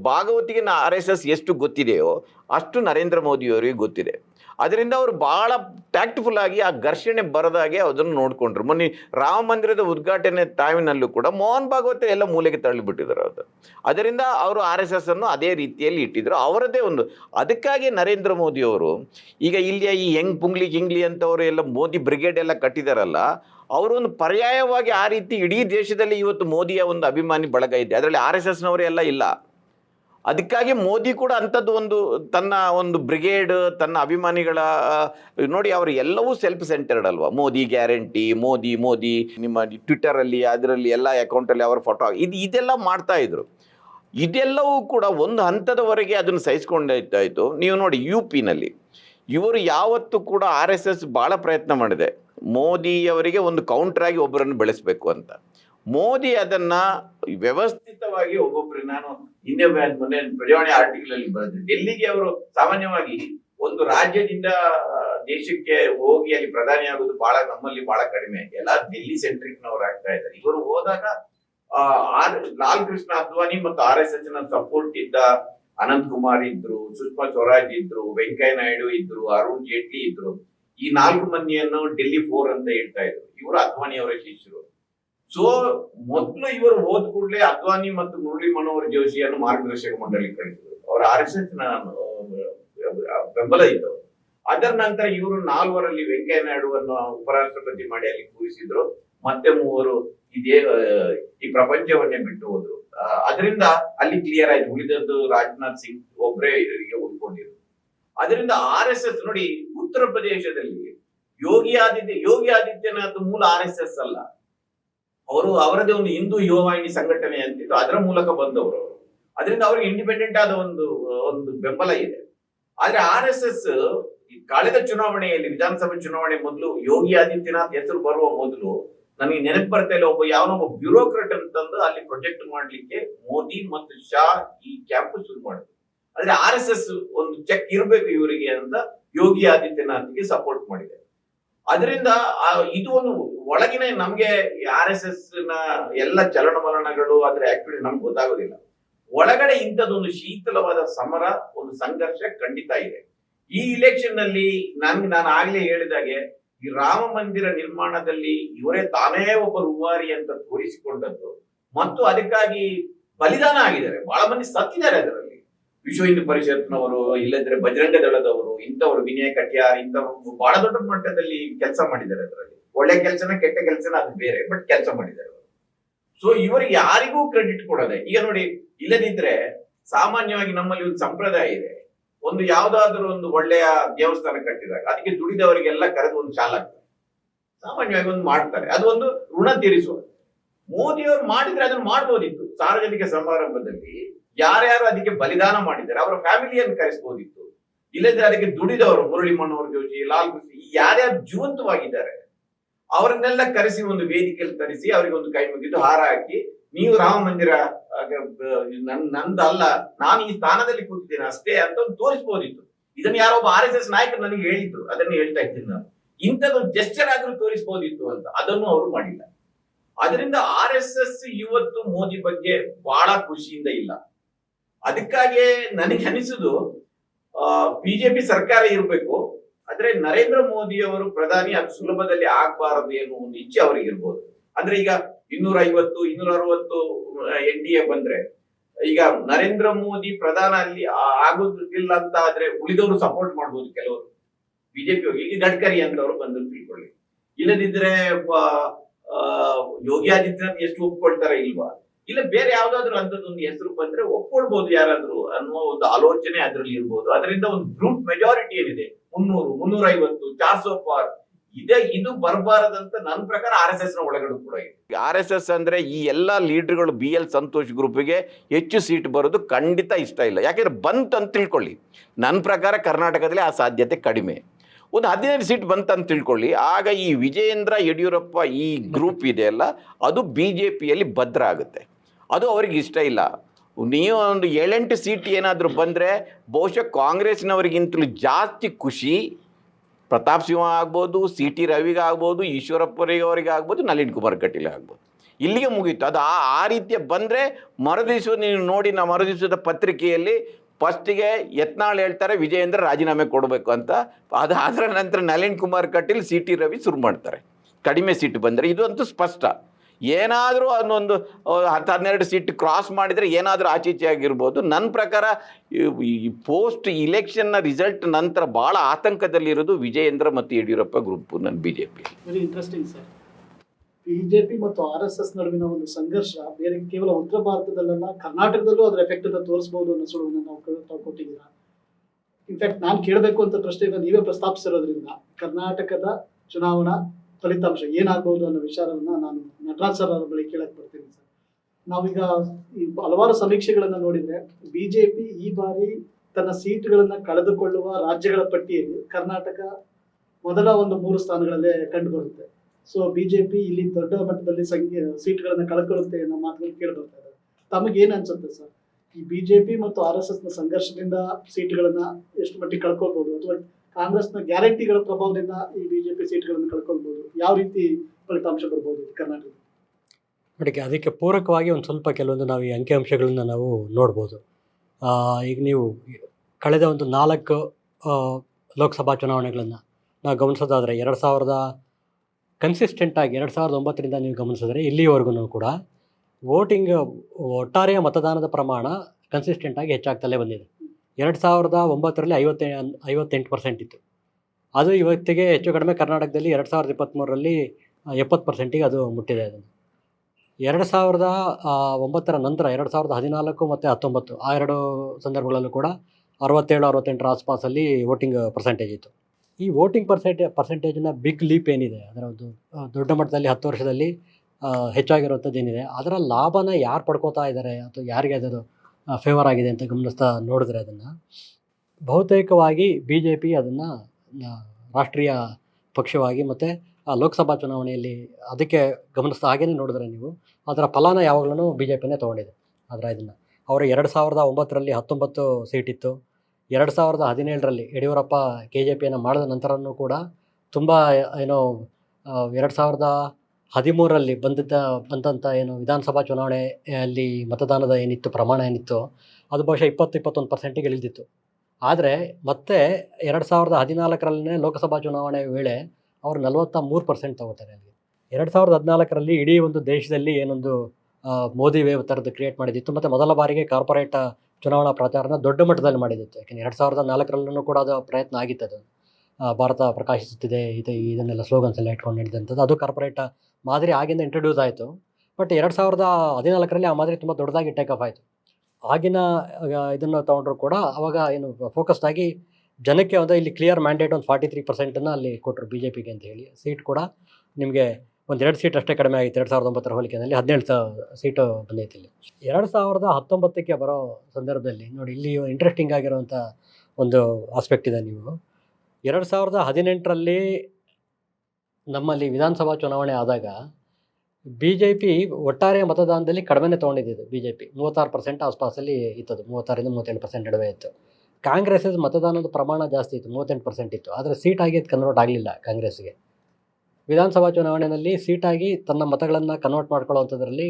ಭಾಗವತಿಗೆ ಆರ್ ಎಸ್ ಎಸ್ ಎಷ್ಟು ಗೊತ್ತಿದೆಯೋ ಅಷ್ಟು ನರೇಂದ್ರ ಮೋದಿಯವರಿಗೆ ಗೊತ್ತಿದೆ. ಅದರಿಂದ ಅವರು ಭಾಳ ಟ್ಯಾಕ್ಟ್ಫುಲ್ ಆಗಿ ಆ ಘರ್ಷಣೆ ಬರದಾಗೆ ಅದನ್ನು ನೋಡಿಕೊಂಡ್ರು. ಮೊನ್ನೆ ರಾಮ ಮಂದಿರದ ಉದ್ಘಾಟನೆ ಟೈಮಿನಲ್ಲೂ ಕೂಡ ಮೋಹನ್ ಭಾಗವತ ಎಲ್ಲ ಮೂಲೆಗೆ ತಳ್ಳಿಬಿಟ್ಟಿದ್ದಾರೆ ಅದು ಅದರಿಂದ ಅವರು ಆರ್ ಎಸ್ ಎಸ್ ಅನ್ನು ಅದೇ ರೀತಿಯಲ್ಲಿ ಇಟ್ಟಿದ್ರು. ಅವರದೇ ಒಂದು ಅದಕ್ಕಾಗಿ ನರೇಂದ್ರ ಮೋದಿಯವರು ಈಗ ಇಲ್ಲಿಯ ಈ ಹೆಂಗ್ ಪುಂಗ್ಲಿ ಗಿಂಗ್ಲಿ ಅಂತವರು ಎಲ್ಲ ಮೋದಿ ಬ್ರಿಗೇಡ್ ಎಲ್ಲ ಕಟ್ಟಿದಾರಲ್ಲ ಅವರು ಒಂದು ಪರ್ಯಾಯವಾಗಿ ಆ ರೀತಿ ಇಡೀ ದೇಶದಲ್ಲಿ ಇವತ್ತು ಮೋದಿಯ ಒಂದು ಅಭಿಮಾನಿ ಬಳಗ ಇದೆ. ಅದರಲ್ಲಿ ಆರ್ ಎಸ್ ಎಸ್ನವರೆಲ್ಲ ಇಲ್ಲ. ಅದಕ್ಕಾಗಿ ಮೋದಿ ಕೂಡ ಅಂಥದ್ದು ಒಂದು ತನ್ನ ಒಂದು ಬ್ರಿಗೇಡ್, ತನ್ನ ಅಭಿಮಾನಿಗಳ ನೋಡಿ ಅವರು ಎಲ್ಲವೂ ಸೆಲ್ಫ್ ಸೆಂಟರ್ಡ್ ಅಲ್ವಾ? ಮೋದಿ ಗ್ಯಾರಂಟಿ, ಮೋದಿ ಮೋದಿ ನಿಮ್ಮ ಟ್ವಿಟ್ಟರಲ್ಲಿ, ಅದರಲ್ಲಿ ಎಲ್ಲ ಅಕೌಂಟಲ್ಲಿ ಅವರ ಫೋಟೋ ಇದು ಇದೆಲ್ಲ ಮಾಡ್ತಾ ಇದ್ರು. ಇದೆಲ್ಲವೂ ಕೂಡ ಒಂದು ಹಂತದವರೆಗೆ ಅದನ್ನು ಸಹಿಸ್ಕೊಂಡಾಯ್ತಾಯಿತು ನೀವು ನೋಡಿ ಯು ಪಿನಲ್ಲಿ ಇವರು ಯಾವತ್ತೂ ಕೂಡ ಆರ್ ಎಸ್ ಎಸ್ ಭಾಳ ಪ್ರಯತ್ನ ಮಾಡಿದೆ. ಮೋದಿಯವರಿಗೆ ಒಂದು ಕೌಂಟರ್ ಆಗಿ ಒಬ್ಬರನ್ನು ಬೆಳೆಸಬೇಕು ಅಂತ. ಮೋದಿ ಅದನ್ನ ವ್ಯವಸ್ಥಿತವಾಗಿ ಒಬ್ಬೊಬ್ರು ನಾನು ಹಿಂದೆ ಮೊನ್ನೆ ಪ್ರಜಾವಾಣಿ ಆರ್ಟಿಕಲ್ ಅಲ್ಲಿ ಬರೆದೆ ಡೆಲ್ಲಿಗೆ ಅವರು ಸಾಮಾನ್ಯವಾಗಿ ಒಂದು ರಾಜ್ಯದಿಂದ ದೇಶಕ್ಕೆ ಹೋಗಿ ಅಲ್ಲಿ ಪ್ರಧಾನಿ ಆಗೋದು ಬಹಳ ನಮ್ಮಲ್ಲಿ ಬಹಳ ಕಡಿಮೆ. ಎಲ್ಲ ಡೆಲ್ಲಿ ಸೆಂಟ್ರಿಕ್ ನವರು ಆಗ್ತಾ ಇದ್ದಾರೆ. ಇವರು ಹೋದಾಗ ಆರ್, ಲಾಲ್ ಕೃಷ್ಣ ಅದ್ವಾನಿ ಮತ್ತು ಆರ್ ಎಸ್ ಎಸ್ನ ಸಪೋರ್ಟ್ ಇದ್ದ ಅನಂತ್ ಕುಮಾರ್ ಇದ್ರು, ಸುಷ್ಮಾ ಸ್ವರಾಜ್ ಇದ್ರು, ವೆಂಕಯ್ಯ ನಾಯ್ಡು ಇದ್ರು, ಅರುಣ್ ಜೇಟ್ಲಿ ಇದ್ರು. ಈ ನಾಲ್ಕು ಮಂದಿಯನ್ನು ಡೆಲ್ಲಿ ಫೋರ್ ಅಂತ ಹೇಳ್ತಾ ಇದ್ರು. ಇವರು ಅದ್ವಾನಿ ಅವರ ಶಿಷ್ಯರು. ಸೊ ಮೊದಲು ಇವರು ಹೋದ ಕೂಡಲೇ ಅದ್ವಾನಿ ಮತ್ತು ಮುರಳಿ ಮನೋಹರ್ ಜೋಶಿಯನ್ನು ಮಾರ್ಗದರ್ಶಕ ಮಂಡಳಿ ಕಳಿಸಿದ್ರು. ಅವರ ಆರ್ ಎಸ್ ಎಸ್ ಬೆಂಬಲ ಇದ್ರು ಅದರ ನಂತರ ಇವರು ನಾಲ್ವರಲ್ಲಿ ವೆಂಕಯ್ಯ ನಾಯ್ಡು ಅನ್ನು ಉಪರಾಷ್ಟ್ರಪತಿ ಮಾಡಿ ಅಲ್ಲಿ ಕೂರಿಸಿದ್ರು. ಮತ್ತೆ ಮೂವರು ಇದೇ ಈ ಪ್ರಪಂಚವನ್ನೇ ಬಿಟ್ಟು ಹೋದ್ರು. ಅದರಿಂದ ಅಲ್ಲಿ ಕ್ಲಿಯರ್ ಆಯ್ತು. ಉಳಿದದ್ದು ರಾಜನಾಥ್ ಸಿಂಗ್ ಒಬ್ಬರೇ ಉಳ್ಕೊಂಡಿದ್ರು. ಅದರಿಂದ ಆರ್ ಎಸ್ ಎಸ್ ನೋಡಿ ಉತ್ತರ ಪ್ರದೇಶದಲ್ಲಿ ಯೋಗಿ ಆದಿತ್ಯ ಯೋಗಿ ಆದಿತ್ಯನಾಥ್ ಮೂಲ ಆರ್ ಎಸ್ ಎಸ್ ಅಲ್ಲ. ಅವರು ಅವರದೇ ಒಂದು ಹಿಂದೂ ಯುವವಾಹಿನಿ ಸಂಘಟನೆ ಅಂತಿದ್ದು, ಅದರ ಮೂಲಕ ಬಂದವರು ಅದರಿಂದ ಅವರಿಗೆ ಇಂಡಿಪೆಂಡೆಂಟ್ ಆದ ಒಂದು ಒಂದು ಬೆಂಬಲ ಇದೆ. ಆದ್ರೆ ಆರ್ ಎಸ್ ಎಸ್ ಕಳೆದ ಚುನಾವಣೆಯಲ್ಲಿ, ವಿಧಾನಸಭೆ ಚುನಾವಣೆ ಮೊದಲು ಯೋಗಿ ಆದಿತ್ಯನಾಥ್ ಹೆಸರು ಬರುವ ಮೊದಲು ನನಗೆ ನೆನಪು ಬರ್ತಾ ಇಲ್ಲ, ಒಬ್ಬ ಯಾವನೊಬ್ಬ ಬ್ಯೂರೋಕ್ರಟ್ ಅಂತಂದು ಅಲ್ಲಿ ಪ್ರೊಜೆಕ್ಟ್ ಮಾಡ್ಲಿಕ್ಕೆ ಮೋದಿ ಮತ್ತು ಶಾ ಈ ಕ್ಯಾಂಪ್ ಶುರು ಮಾಡಿದ್ರು. ಆದ್ರೆ ಆರ್ ಎಸ್ ಎಸ್ ಒಂದು ಚೆಕ್ ಇರಬೇಕು ಇವರಿಗೆ ಅಂತ ಯೋಗಿ ಆದಿತ್ಯನಾಥ್ಗೆ ಸಪೋರ್ಟ್ ಮಾಡಿದೆ. ಅದರಿಂದ ಇದು ಒಂದು ಒಳಗಿನ ನಮ್ಗೆ ಆರ್ ಎಸ್ ಎಸ್ನ ಎಲ್ಲ ಚಲನವಲನಗಳು ಅದ್ರ ಆಕ್ಟಿವಿಟಿ ನಮ್ಗೆ ಗೊತ್ತಾಗೋದಿಲ್ಲ. ಒಳಗಡೆ ಇಂಥದ್ದೊಂದು ಶೀತಲವಾದ ಸಮರ, ಒಂದು ಸಂಘರ್ಷ ಖಂಡಿತ ಇದೆ. ಈ ಇಲೆಕ್ಷನ್ನಲ್ಲಿ ನನ್ಗೆ ನಾನು ಆಗ್ಲೇ ಹೇಳಿದಾಗೆ, ಈ ರಾಮ ಮಂದಿರ ನಿರ್ಮಾಣದಲ್ಲಿ ಇವರೇ ತಾನೇ ಒಬ್ಬ ರೂವಾರಿ ಅಂತ ತೋರಿಸಿಕೊಂಡದ್ದು. ಮತ್ತು ಅದಕ್ಕಾಗಿ ಬಲಿದಾನ ಆಗಿದ್ದಾರೆ. ಬಹಳ ಮಂದಿ ಸತ್ತಿದ್ದಾರೆ ಅದರಲ್ಲಿ. ವಿಶ್ವ ಹಿಂದೂ ಪರಿಷತ್ನವರು, ಇಲ್ಲದ್ರೆ ಬಜರಂಗ ದಳದವರು, ಇಂಥವರು, ವಿನಯ ಕಟ್ಯಾರ್, ಇಂಥವ್ರು ಬಹಳ ದೊಡ್ಡ ಮಟ್ಟದಲ್ಲಿ ಕೆಲಸ ಮಾಡಿದ್ದಾರೆ ಅದರಲ್ಲಿ. ಒಳ್ಳೆ ಕೆಲಸನ ಕೆಟ್ಟ ಕೆಲಸನ ಅದು ಬೇರೆ ಬಟ್ ಕೆಲಸ ಮಾಡಿದ್ದಾರೆ ಸೊ ಇವರಿಗೆ ಯಾರಿಗೂ ಕ್ರೆಡಿಟ್ ಕೊಡೋದೇ, ಈಗ ನೋಡಿ, ಇಲ್ಲದಿದ್ರೆ ಸಾಮಾನ್ಯವಾಗಿ ನಮ್ಮಲ್ಲಿ ಒಂದು ಸಂಪ್ರದಾಯ ಇದೆ. ಒಂದು ಯಾವ್ದಾದ್ರು ಒಂದು ಒಳ್ಳೆಯ ದೇವಸ್ಥಾನ ಕಟ್ಟಿದಾಗ, ಅದಕ್ಕೆ ದುಡಿದವರಿಗೆಲ್ಲ ಕರೆದು ಒಂದು ಶಾಲ ಸಾಮಾನ್ಯವಾಗಿ ಒಂದು ಮಾಡ್ತಾರೆ. ಅದು ಒಂದು ಋಣ ತೀರಿಸುವ. ಮೋದಿಯವರು ಮಾಡಿದ್ರೆ ಅದನ್ನ ಮಾಡ್ಬೋದಿತ್ತು. ಸಾರ್ವಜನಿಕ ಸಮಾರಂಭದಲ್ಲಿ ಯಾರ್ಯಾರು ಅದಕ್ಕೆ ಬಲಿದಾನ ಮಾಡಿದ್ದಾರೆ, ಅವರ ಫ್ಯಾಮಿಲಿಯನ್ನು ಕರೆಸಬಹುದಿತ್ತು ಇಲ್ಲದ್ರೆ ಅದಕ್ಕೆ ದುಡಿದವರು ಮುರಳಿ ಮನೋಹರ್ ಜೋಶಿ, ಲಾಲ್ ಕೃಷ್ಣ, ಈ ಯಾರ್ಯಾರು ಜೀವಂತವಾಗಿದ್ದಾರೆ, ಅವರನ್ನೆಲ್ಲ ಕರೆಸಿ ಒಂದು ವೇದಿಕೆಯಲ್ಲಿ ತರಿಸಿ ಅವರಿಗೆ ಒಂದು ಕೈ ಮುಗಿದು ಹಾರ ಹಾಕಿ, ನೀವು ರಾಮ ಮಂದಿರ ನಂದಲ್ಲ, ನಾನು ಈ ಸ್ಥಾನದಲ್ಲಿ ಕೂತಿದ್ದೇನೆ ಅಷ್ಟೇ ಅಂತ ಒಂದು ತೋರಿಸಬಹುದಿತ್ತು ಇದನ್ನ ಯಾರೊಬ್ಬ ಆರ್ ಎಸ್ ಎಸ್ ನಾಯಕರು ನನಗೆ ಹೇಳಿದ್ರು, ಅದನ್ನು ಹೇಳ್ತಾ ಇದ್ದೀನಿ ನಾನು. ಇಂಥದ್ದೊಂದು ಜೆಸ್ಚರ್ ಆದ್ರೂ ತೋರಿಸಬಹುದಿತ್ತು ಅಂತ, ಅದನ್ನು ಅವರು ಮಾಡಿಲ್ಲ. ಅದರಿಂದ ಆರ್ ಎಸ್ ಎಸ್ ಇವತ್ತು ಮೋದಿ ಬಗ್ಗೆ ಬಹಳ ಖುಷಿಯಿಂದ ಇಲ್ಲ. ಅದಕ್ಕಾಗಿಯೇ ನನಗೆ ಅನಿಸುದು ಬಿಜೆಪಿ ಸರ್ಕಾರ ಇರಬೇಕು, ಆದ್ರೆ ನರೇಂದ್ರ ಮೋದಿ ಅವರು ಪ್ರಧಾನಿ ಅದು ಸುಲಭದಲ್ಲಿ ಆಗ್ಬಾರದು ಎನ್ನುವ ಒಂದು ಇಚ್ಛೆ ಅವರಿಗೆ ಇರ್ಬೋದು. ಅಂದ್ರೆ ಈಗ ಇನ್ನೂರ ಐವತ್ತು ಇನ್ನೂರ ಅರವತ್ತು ಎನ್ ಡಿ ಎ ಬಂದ್ರೆ, ಈಗ ನರೇಂದ್ರ ಮೋದಿ ಪ್ರಧಾನ ಅಲ್ಲಿ ಆಗುದಿಲ್ಲ ಅಂತ ಆದ್ರೆ ಉಳಿದವರು ಸಪೋರ್ಟ್ ಮಾಡ್ಬೋದು ಕೆಲವರು. ಬಿಜೆಪಿ ಈಗ ಗಡ್ಕರಿ ಅಂತವರು ಬಂದು ತಿಳ್ಕೊಳ್ಳಿ. ಇಲ್ಲದಿದ್ರೆ ಯೋಗಿ ಆದಿತ್ಯನಾಥ್ ಎಷ್ಟು ಒಪ್ಕೊಳ್ತಾರೆ ಇಲ್ವಾ? ಇಲ್ಲ, ಬೇರೆ ಯಾವ್ದಾದ್ರು ಒಂದು ಹೆಸರು ಬಂದ್ರೆ ಒಪ್ಕೊಳ್ಬಹುದು ಯಾರಾದ್ರೂ ಅನ್ನುವ ಒಂದು ಆಲೋಚನೆ ಅದರಲ್ಲಿ ಇರ್ಬೋದು. ಅದರಿಂದ ಒಂದು ಗ್ರೂಪ್ ಮೆಜಾರಿಟಿ ಏನಿದೆ? ಮುನ್ನೂರು ಮುನ್ನೂರ ಐವತ್ತು ಚಾರ್ ಸೋ ಇದೆ, ಇದು ಬರಬಾರದಂತ ನನ್ನ ಪ್ರಕಾರ ಆರ್ ಎಸ್ ಎಸ್ನ ಒಳಗಡೆ ಕೂಡ ಇದೆ. ಆರ್ ಎಸ್ ಎಸ್ ಅಂದ್ರೆ ಈ ಎಲ್ಲಾ ಲೀಡರ್ಗಳು ಬಿ ಎಲ್ ಸಂತೋಷ್ ಗ್ರೂಪ್ಗೆ ಹೆಚ್ಚು ಸೀಟ್ ಬರೋದು ಖಂಡಿತ ಇಷ್ಟ ಇಲ್ಲ. ಯಾಕೆಂದ್ರೆ ಬಂತು ಅಂತ ತಿಳ್ಕೊಳ್ಳಿ. ನನ್ನ ಪ್ರಕಾರ ಕರ್ನಾಟಕದಲ್ಲಿ ಆ ಸಾಧ್ಯತೆ ಕಡಿಮೆ. ಒಂದು ಹದಿನೈದು ಸೀಟ್ ಬಂತಂತ ತಿಳ್ಕೊಳ್ಳಿ. ಆಗ ಈ ವಿಜಯೇಂದ್ರ ಯಡಿಯೂರಪ್ಪ ಈ ಗ್ರೂಪ್ ಇದೆಯಲ್ಲ ಅದು ಬಿ ಜೆ ಪಿಯಲ್ಲಿ ಭದ್ರ ಆಗುತ್ತೆ. ಅದು ಅವ್ರಿಗೆ ಇಷ್ಟ ಇಲ್ಲ. ನೀವು ಒಂದು ಏಳೆಂಟು ಸೀಟ್ ಏನಾದರೂ ಬಂದರೆ ಬಹುಶಃ ಕಾಂಗ್ರೆಸ್ನವರಿಗಿಂತಲೂ ಜಾಸ್ತಿ ಖುಷಿ ಪ್ರತಾಪ್ ಸಿಂಹ ಆಗ್ಬೋದು ಸಿ ಟಿ ರವಿಗೆ ಆಗ್ಬೋದು ಈಶ್ವರಪ್ಪರಿಗೆ ಆಗ್ಬೋದು, ನಳಿನ್ ಕುಮಾರ್ ಕಟೀಲ್ ಆಗ್ಬೋದು. ಇಲ್ಲಿಗೆ ಮುಗೀತು. ಅದು ಆ ಆ ರೀತಿಯ ಬಂದರೆ ಮರುದಿವಸ ನೀವು ನೋಡಿ ನಾ ಮರುದಿವಸದ ಪತ್ರಿಕೆಯಲ್ಲಿ ಫಸ್ಟಿಗೆ ಯತ್ನಾಳ್ ಹೇಳ್ತಾರೆ, ವಿಜಯೇಂದ್ರ ರಾಜೀನಾಮೆ ಕೊಡಬೇಕು ಅಂತ. ಅದು ಅದರ ನಂತರ ನಳಿನ್ ಕುಮಾರ್ ಕಟೀಲ್ ಸಿ ಟಿ ರವಿ ಶುರು ಮಾಡ್ತಾರೆ. ಕಡಿಮೆ ಸೀಟ್ ಬಂದರೆ. ಇದು ಅಂತೂ ಸ್ಪಷ್ಟ. ಏನಾದರೂ ಅದನ್ನೊಂದು ಹತ್ತು ಹನ್ನೆರಡು ಸೀಟ್ ಕ್ರಾಸ್ ಮಾಡಿದರೆ ಏನಾದರೂ ಆಚೀಚೆ ಆಗಿರ್ಬೋದು ನನ್ನ ಪ್ರಕಾರ ಈ- ಪೋಸ್ಟ್ ಇಲೆಕ್ಷನ್ನ ರಿಸಲ್ಟ್ ನಂತರ ಭಾಳ ಆತಂಕದಲ್ಲಿರೋದು ವಿಜಯೇಂದ್ರ ಮತ್ತು ಯಡಿಯೂರಪ್ಪ ಗ್ರೂಪ್ ನನ್ನ B J P interesting sir BJP ಮತ್ತು ಆರ್ ಎಸ್ ಎಸ್ ನಡುವಿನ ಒಂದು ಸಂಘರ್ಷ, ಬೇರೆ ಕೇವಲ ಉತ್ತರ ಭಾರತದಲ್ಲ ಕರ್ನಾಟಕದಲ್ಲೂ ಅದರ ಎಫೆಕ್ಟ್ ಅನ್ನು ತೋರಿಸಬಹುದು ಅನ್ನೋ ಸುಳುವನ್ನು ನಾವು ತಾವು ಇನ್ಫ್ಯಾಕ್ಟ್ ನಾನು ಕೇಳಬೇಕು ಅಂತ ಪ್ರಶ್ನೆಯನ್ನು ನೀವೇ ಪ್ರಸ್ತಾಪಿಸಿರೋದ್ರಿಂದ, ಕರ್ನಾಟಕದ ಚುನಾವಣಾ ಫಲಿತಾಂಶ ಏನಾಗಬಹುದು ಅನ್ನೋ ವಿಚಾರವನ್ನ ನಾನು ನಟರಾಜ್ ಸರ್ ಅವರ ಬಳಿ ಕೇಳಕ್ ಬರ್ತೀನಿ ಸರ್. ನಾವೀಗ ಈ ಹಲವಾರು ಸಮೀಕ್ಷೆಗಳನ್ನ ನೋಡಿದ್ರೆ ಬಿಜೆಪಿ ಈ ಬಾರಿ ತನ್ನ ಸೀಟ್ಗಳನ್ನ ಕಳೆದುಕೊಳ್ಳುವ ರಾಜ್ಯಗಳ ಪಟ್ಟಿಯಲ್ಲಿ ಕರ್ನಾಟಕ ಮೊದಲ ಒಂದು ಮೂರು ಸ್ಥಾನಗಳಲ್ಲೇ ಕಂಡು ಬರುತ್ತೆ ಸೊ ಬಿಜೆಪಿ ಇಲ್ಲಿ ದೊಡ್ಡ ಮಟ್ಟದಲ್ಲಿ ಸಂಖ್ಯೆ, ಸೀಟ್ಗಳನ್ನ ಕಳ್ಕೊಳ್ಳುತ್ತೆ ಅನ್ನೋ ಮಾತುಗಳು ಕೇಳಿ ಬರ್ತಾ ತಮಗೆ ಏನ್ ಅನ್ಸುತ್ತೆ ಸರ್? ಈ ಬಿಜೆಪಿ ಮತ್ತು ಆರ್ ಎಸ್ ಎಸ್ನ ಸಂಘರ್ಷದಿಂದ ಸೀಟ್ಗಳನ್ನ ಎಷ್ಟು ಮಟ್ಟಿಗೆ ಕಳ್ಕೊಳ್ಬಹುದು ಅಥವಾ ಕಾಂಗ್ರೆಸ್ನ ಗ್ಯಾರಂಟಿಗಳ ಪ್ರಭಾವದಿಂದ ಈ ಬಿಜೆಪಿ ಸೀಟ್ಗಳನ್ನು ಕಳ್ಕೊಳ್ಬಹುದು ಯಾವ ರೀತಿ ಫಲಿತಾಂಶ ಬರ್ಬೋದು ಕರ್ನಾಟಕ ಅದಕ್ಕೆ ಅದಕ್ಕೆ ಪೂರಕವಾಗಿ ಒಂದು ಸ್ವಲ್ಪ ಕೆಲವೊಂದು ನಾವು ಈ ಅಂಕಿಅಂಶಗಳನ್ನ ನಾವು ನೋಡ್ಬೋದು. ಈಗ ನೀವು ಕಳೆದ ಒಂದು ನಾಲ್ಕು ಲೋಕಸಭಾ ಚುನಾವಣೆಗಳನ್ನು ನಾವು ಗಮನಿಸೋದಾದರೆ ಎರಡು ಸಾವಿರದ ಕನ್ಸಿಸ್ಟೆಂಟಾಗಿ ಎರಡು ಸಾವಿರದ ಒಂಬತ್ತರಿಂದ ನೀವು ಗಮನಿಸಿದ್ರೆ ಇಲ್ಲಿವರೆಗೂ ಕೂಡ ವೋಟಿಂಗ್ ಒಟ್ಟಾರೆಯ ಮತದಾನದ ಪ್ರಮಾಣ ಕನ್ಸಿಸ್ಟೆಂಟಾಗಿ ಹೆಚ್ಚಾಗ್ತಲೇ ಬಂದಿದೆ. ಎರಡು ಸಾವಿರದ ಒಂಬತ್ತರಲ್ಲಿ ಐವತ್ತೆ ಐವತ್ತೆಂಟು ಪರ್ಸೆಂಟ್ ಇತ್ತು. ಅದು ಇವತ್ತಿಗೆ ಹೆಚ್ಚು ಕಡಿಮೆ ಕರ್ನಾಟಕದಲ್ಲಿ ಎರಡು ಸಾವಿರದ ಇಪ್ಪತ್ತ್ಮೂರರಲ್ಲಿ ಎಪ್ಪತ್ತು ಪರ್ಸೆಂಟಿಗೆ ಅದು ಮುಟ್ಟಿದೆ ಅದನ್ನು ಎರಡು ಸಾವಿರದ ಒಂಬತ್ತರ ನಂತರ, ಎರಡು ಸಾವಿರದ ಹದಿನಾಲ್ಕು ಮತ್ತು ಹತ್ತೊಂಬತ್ತು, ಆ ಎರಡು ಸಂದರ್ಭಗಳಲ್ಲೂ ಕೂಡ ಅರವತ್ತೇಳು, ಅರವತ್ತೆಂಟರ ಆಸ್ಪಾಸಲ್ಲಿ ವೋಟಿಂಗ್ ಪರ್ಸೆಂಟೇಜ್ ಇತ್ತು. ಈ ವೋಟಿಂಗ್ ಪರ್ಸೆಂಟೇ ಪರ್ಸೆಂಟೇಜ್ನ ಬಿಗ್ ಲೀಪ್ ಏನಿದೆ, ಅದರ ಒಂದು ದೊಡ್ಡ ಮಟ್ಟದಲ್ಲಿ ಹತ್ತು ವರ್ಷದಲ್ಲಿ ಹೆಚ್ಚಾಗಿರುವಂಥದ್ದು ಏನಿದೆ ಅದರ ಲಾಭನ ಯಾರು ಪಡ್ಕೋತಾ ಇದ್ದಾರೆ ಅಥವಾ ಯಾರಿಗೆ ಅದರ ಫೇವರ್ ಆಗಿದೆ ಅಂತ ಗಮನಿಸ್ತಾ ನೋಡಿದ್ರೆ ಅದನ್ನು. ಬಹುತೇಕವಾಗಿ ಬಿ ಜೆ ಪಿ ಅದನ್ನು ರಾಷ್ಟ್ರೀಯ ಪಕ್ಷವಾಗಿ ಮತ್ತು ಲೋಕಸಭಾ ಚುನಾವಣೆಯಲ್ಲಿ ಅದಕ್ಕೆ ಗಮನಿಸ್ತಾ ಹಾಗೇ ನೋಡಿದ್ರೆ ನೀವು, ಅದರ ಫಲಾನ ಯಾವಾಗಲೂ ಬಿ ಜೆ ಪಿನೇ ತೊಗೊಂಡಿದೆ. ಅದರ ಇದನ್ನು. ಅವರು ಎರಡು ಸಾವಿರದ ಒಂಬತ್ತರಲ್ಲಿ ಹತ್ತೊಂಬತ್ತು ಸೀಟ್ ಇತ್ತು. ಎರಡು ಸಾವಿರದ ಹದಿನೇಳರಲ್ಲಿ ಯಡಿಯೂರಪ್ಪ ಕೆ ಜೆ ಪಿಯನ್ನು ಮಾಡಿದ ನಂತರನೂ ಕೂಡ ತುಂಬ, ಏನೋ ಎರಡು ಸಾವಿರದ ಹದಿಮೂರರಲ್ಲಿ ಬಂದಿದ್ದ ಬಂದಂಥ ಏನು ವಿಧಾನಸಭಾ ಚುನಾವಣೆಯಲ್ಲಿ ಮತದಾನದ ಏನಿತ್ತು, ಪ್ರಮಾಣ ಏನಿತ್ತು, ಅದು ಬಹುಶಃ ಇಪ್ಪತ್ತು, ಇಪ್ಪತ್ತೊಂದು ಪರ್ಸೆಂಟಿಗೆ ಇಳಿದಿತ್ತು. ಆದರೆ ಮತ್ತೆ ಎರಡು ಸಾವಿರದ ಹದಿನಾಲ್ಕರಲ್ಲೇ ಲೋಕಸಭಾ ಚುನಾವಣೆ ವೇಳೆ ಅವರು ನಲವತ್ತ ಮೂರು ಪರ್ಸೆಂಟ್ ತಗೋತಾರೆ ಅಲ್ಲಿ. ಎರಡು ಸಾವಿರದ ಹದಿನಾಲ್ಕರಲ್ಲಿ ಇಡೀ ಒಂದು ದೇಶದಲ್ಲಿ ಏನೊಂದು ಮೋದಿ ವೇವ್ ಥರದ್ದು ಕ್ರಿಯೇಟ್ ಮಾಡಿದಿತ್ತು ಮತ್ತು ಮೊದಲ ಬಾರಿಗೆ ಕಾರ್ಪೊರೇಟ್ ಚುನಾವಣಾ ಪ್ರಚಾರನ ದೊಡ್ಡ ಮಟ್ಟದಲ್ಲಿ ಮಾಡಿದಿತ್ತು ಯಾಕೆಂದರೆ ಎರಡು ಸಾವಿರದ ನಾಲ್ಕರಲ್ಲೂ ಕೂಡ ಅದು ಪ್ರಯತ್ನ ಆಗಿತ್ತು ಅದು. ಭಾರತ ಪ್ರಕಾಶಿಸುತ್ತಿದೆ, ಇದು, ಇದನ್ನೆಲ್ಲ ಸ್ಲೋಗನ್ಸ್ ಎಲ್ಲ ಇಟ್ಕೊಂಡು ನಡೆದಂಥದ್ದು. ಅದು ಕಾರ್ಪೊರೇಟ್ ಮಾದರಿ ಆಗಿಂದ ಇಂಟ್ರೊಡ್ಯೂಸ್ ಆಯಿತು. ಬಟ್ ಎರಡು ಸಾವಿರದ ಹದಿನಾಲ್ಕರಲ್ಲಿ ಆ ಮಾದರಿ ತುಂಬ ದೊಡ್ಡದಾಗಿ ಟೇಕ್ ಆಫ್ ಆಯಿತು. ಆಗಿನ ಇದನ್ನು ತೊಗೊಂಡ್ರು ಕೂಡ ಅವಾಗ ಏನು ಫೋಕಸ್ಡ್ ಆಗಿ ಜನಕ್ಕೆ ಒಂದು ಇಲ್ಲಿ ಕ್ಲಿಯರ್ ಮ್ಯಾಂಡೇಟ್ ಒಂದು ಫಾರ್ಟಿ ತ್ರೀ ಪರ್ಸೆಂಟನ್ನು ಅಲ್ಲಿ ಕೊಟ್ಟರು ಬಿ ಜೆ ಪಿಗೆ ಅಂತ ಹೇಳಿ. ಸೀಟ್ ಕೂಡ ನಿಮಗೆ ಒಂದು ಎರಡು ಸೀಟ್ ಅಷ್ಟೇ ಕಡಿಮೆ ಆಗಿತ್ತು, ಎರಡು ಸಾವಿರದ ಒಂಬತ್ತರ ಹೋಲಿಕೆಯಲ್ಲಿ ಹದಿನೇಳು ಸೀಟು ಬಂದೈತೆ ಇಲ್ಲಿ. ಎರಡು ಸಾವಿರದ ಹತ್ತೊಂಬತ್ತಕ್ಕೆ ಬರೋ ಸಂದರ್ಭದಲ್ಲಿ ನೋಡಿ, ಇಲ್ಲಿ ಇಂಟ್ರೆಸ್ಟಿಂಗ್ ಆಗಿರುವಂಥ ಒಂದು ಆಸ್ಪೆಕ್ಟ್ ಇದೆ ನೀವು. ಎರಡು ಸಾವಿರದ ಹದಿನೆಂಟರಲ್ಲಿ ನಮ್ಮಲ್ಲಿ ವಿಧಾನಸಭಾ ಚುನಾವಣೆ ಆದಾಗ ಬಿ ಜೆ ಪಿ ಒಟ್ಟಾರೆ ಮತದಾನದಲ್ಲಿ ಕಡಿಮೆನೇ ತೊಗೊಂಡಿದ್ದು ಬಿ ಜೆ ಪಿ ಮೂವತ್ತಾರು ಪರ್ಸೆಂಟ್ ಆಸ್ಪಾಸಲ್ಲಿ ಇತ್ತದು. ಮೂವತ್ತಾರರಿಂದ ಮೂವತ್ತೆಂಟು ಪರ್ಸೆಂಟ್ ನಡುವೆ ಇತ್ತು. ಕಾಂಗ್ರೆಸ್ ಮತದಾನದ ಪ್ರಮಾಣ ಜಾಸ್ತಿ ಇತ್ತು. ಮೂವತ್ತೆಂಟು ಪರ್ಸೆಂಟ್ ಇತ್ತು. ಆದರೆ ಸೀಟಾಗಿ ಅದು ಕನ್ವರ್ಟ್ ಆಗಲಿಲ್ಲ ಕಾಂಗ್ರೆಸ್ಗೆ ವಿಧಾನಸಭಾ ಚುನಾವಣೆಯಲ್ಲಿ ಸೀಟಾಗಿ ತನ್ನ ಮತಗಳನ್ನು ಕನ್ವರ್ಟ್ ಮಾಡ್ಕೊಳ್ಳೋವಂಥದ್ರಲ್ಲಿ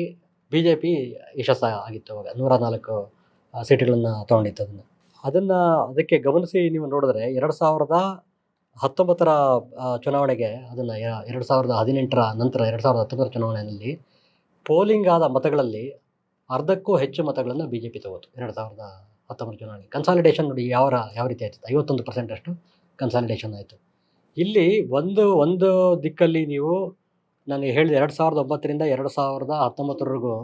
ಬಿ ಜೆ ಪಿ ಯಶಸ್ಸ ಆಗಿತ್ತು ಅವಾಗ. ನೂರ ನಾಲ್ಕು ಸೀಟುಗಳನ್ನು ತೊಗೊಂಡಿತ್ತು ಅದನ್ನು. ಅದನ್ನು ಅದಕ್ಕೆ ಗಮನಿಸಿ ನೀವು ನೋಡಿದ್ರೆ ಎರಡು ಸಾವಿರದ ಹತ್ತೊಂಬತ್ತರ ಚುನಾವಣೆಗೆ ಅದನ್ನು ಎರಡು ಸಾವಿರದ ಹದಿನೆಂಟರ ನಂತರ, ಎರಡು ಸಾವಿರದ ಹತ್ತೊಂಬತ್ತರ ಚುನಾವಣೆಯಲ್ಲಿ ಪೋಲಿಂಗ್ ಆದ ಮತಗಳಲ್ಲಿ ಅರ್ಧಕ್ಕೂ ಹೆಚ್ಚು ಮತಗಳನ್ನು ಬಿ ಜೆ ಪಿ ತಗೋತು. ಎರಡು ಸಾವಿರದ ಹತ್ತೊಂಬತ್ತು ಚುನಾವಣೆ ಕನ್ಸಾಲಿಡೇಷನ್ ನೋಡಿ ಯಾವ ಯಾವ ರೀತಿ ಆಯ್ತು ಐವತ್ತೊಂದು ಪರ್ಸೆಂಟಷ್ಟು ಕನ್ಸಾಲಿಡೇಷನ್ ಆಯಿತು. ಇಲ್ಲಿ ಒಂದು ಒಂದು ದಿಕ್ಕಲ್ಲಿ ನೀವು ನಾನು ಹೇಳಿದೆ ಎರಡು ಸಾವಿರದ ಒಂಬತ್ತರಿಂದ ಎರಡು ಸಾವಿರದ ಹತ್ತೊಂಬತ್ತರವರೆಗೂ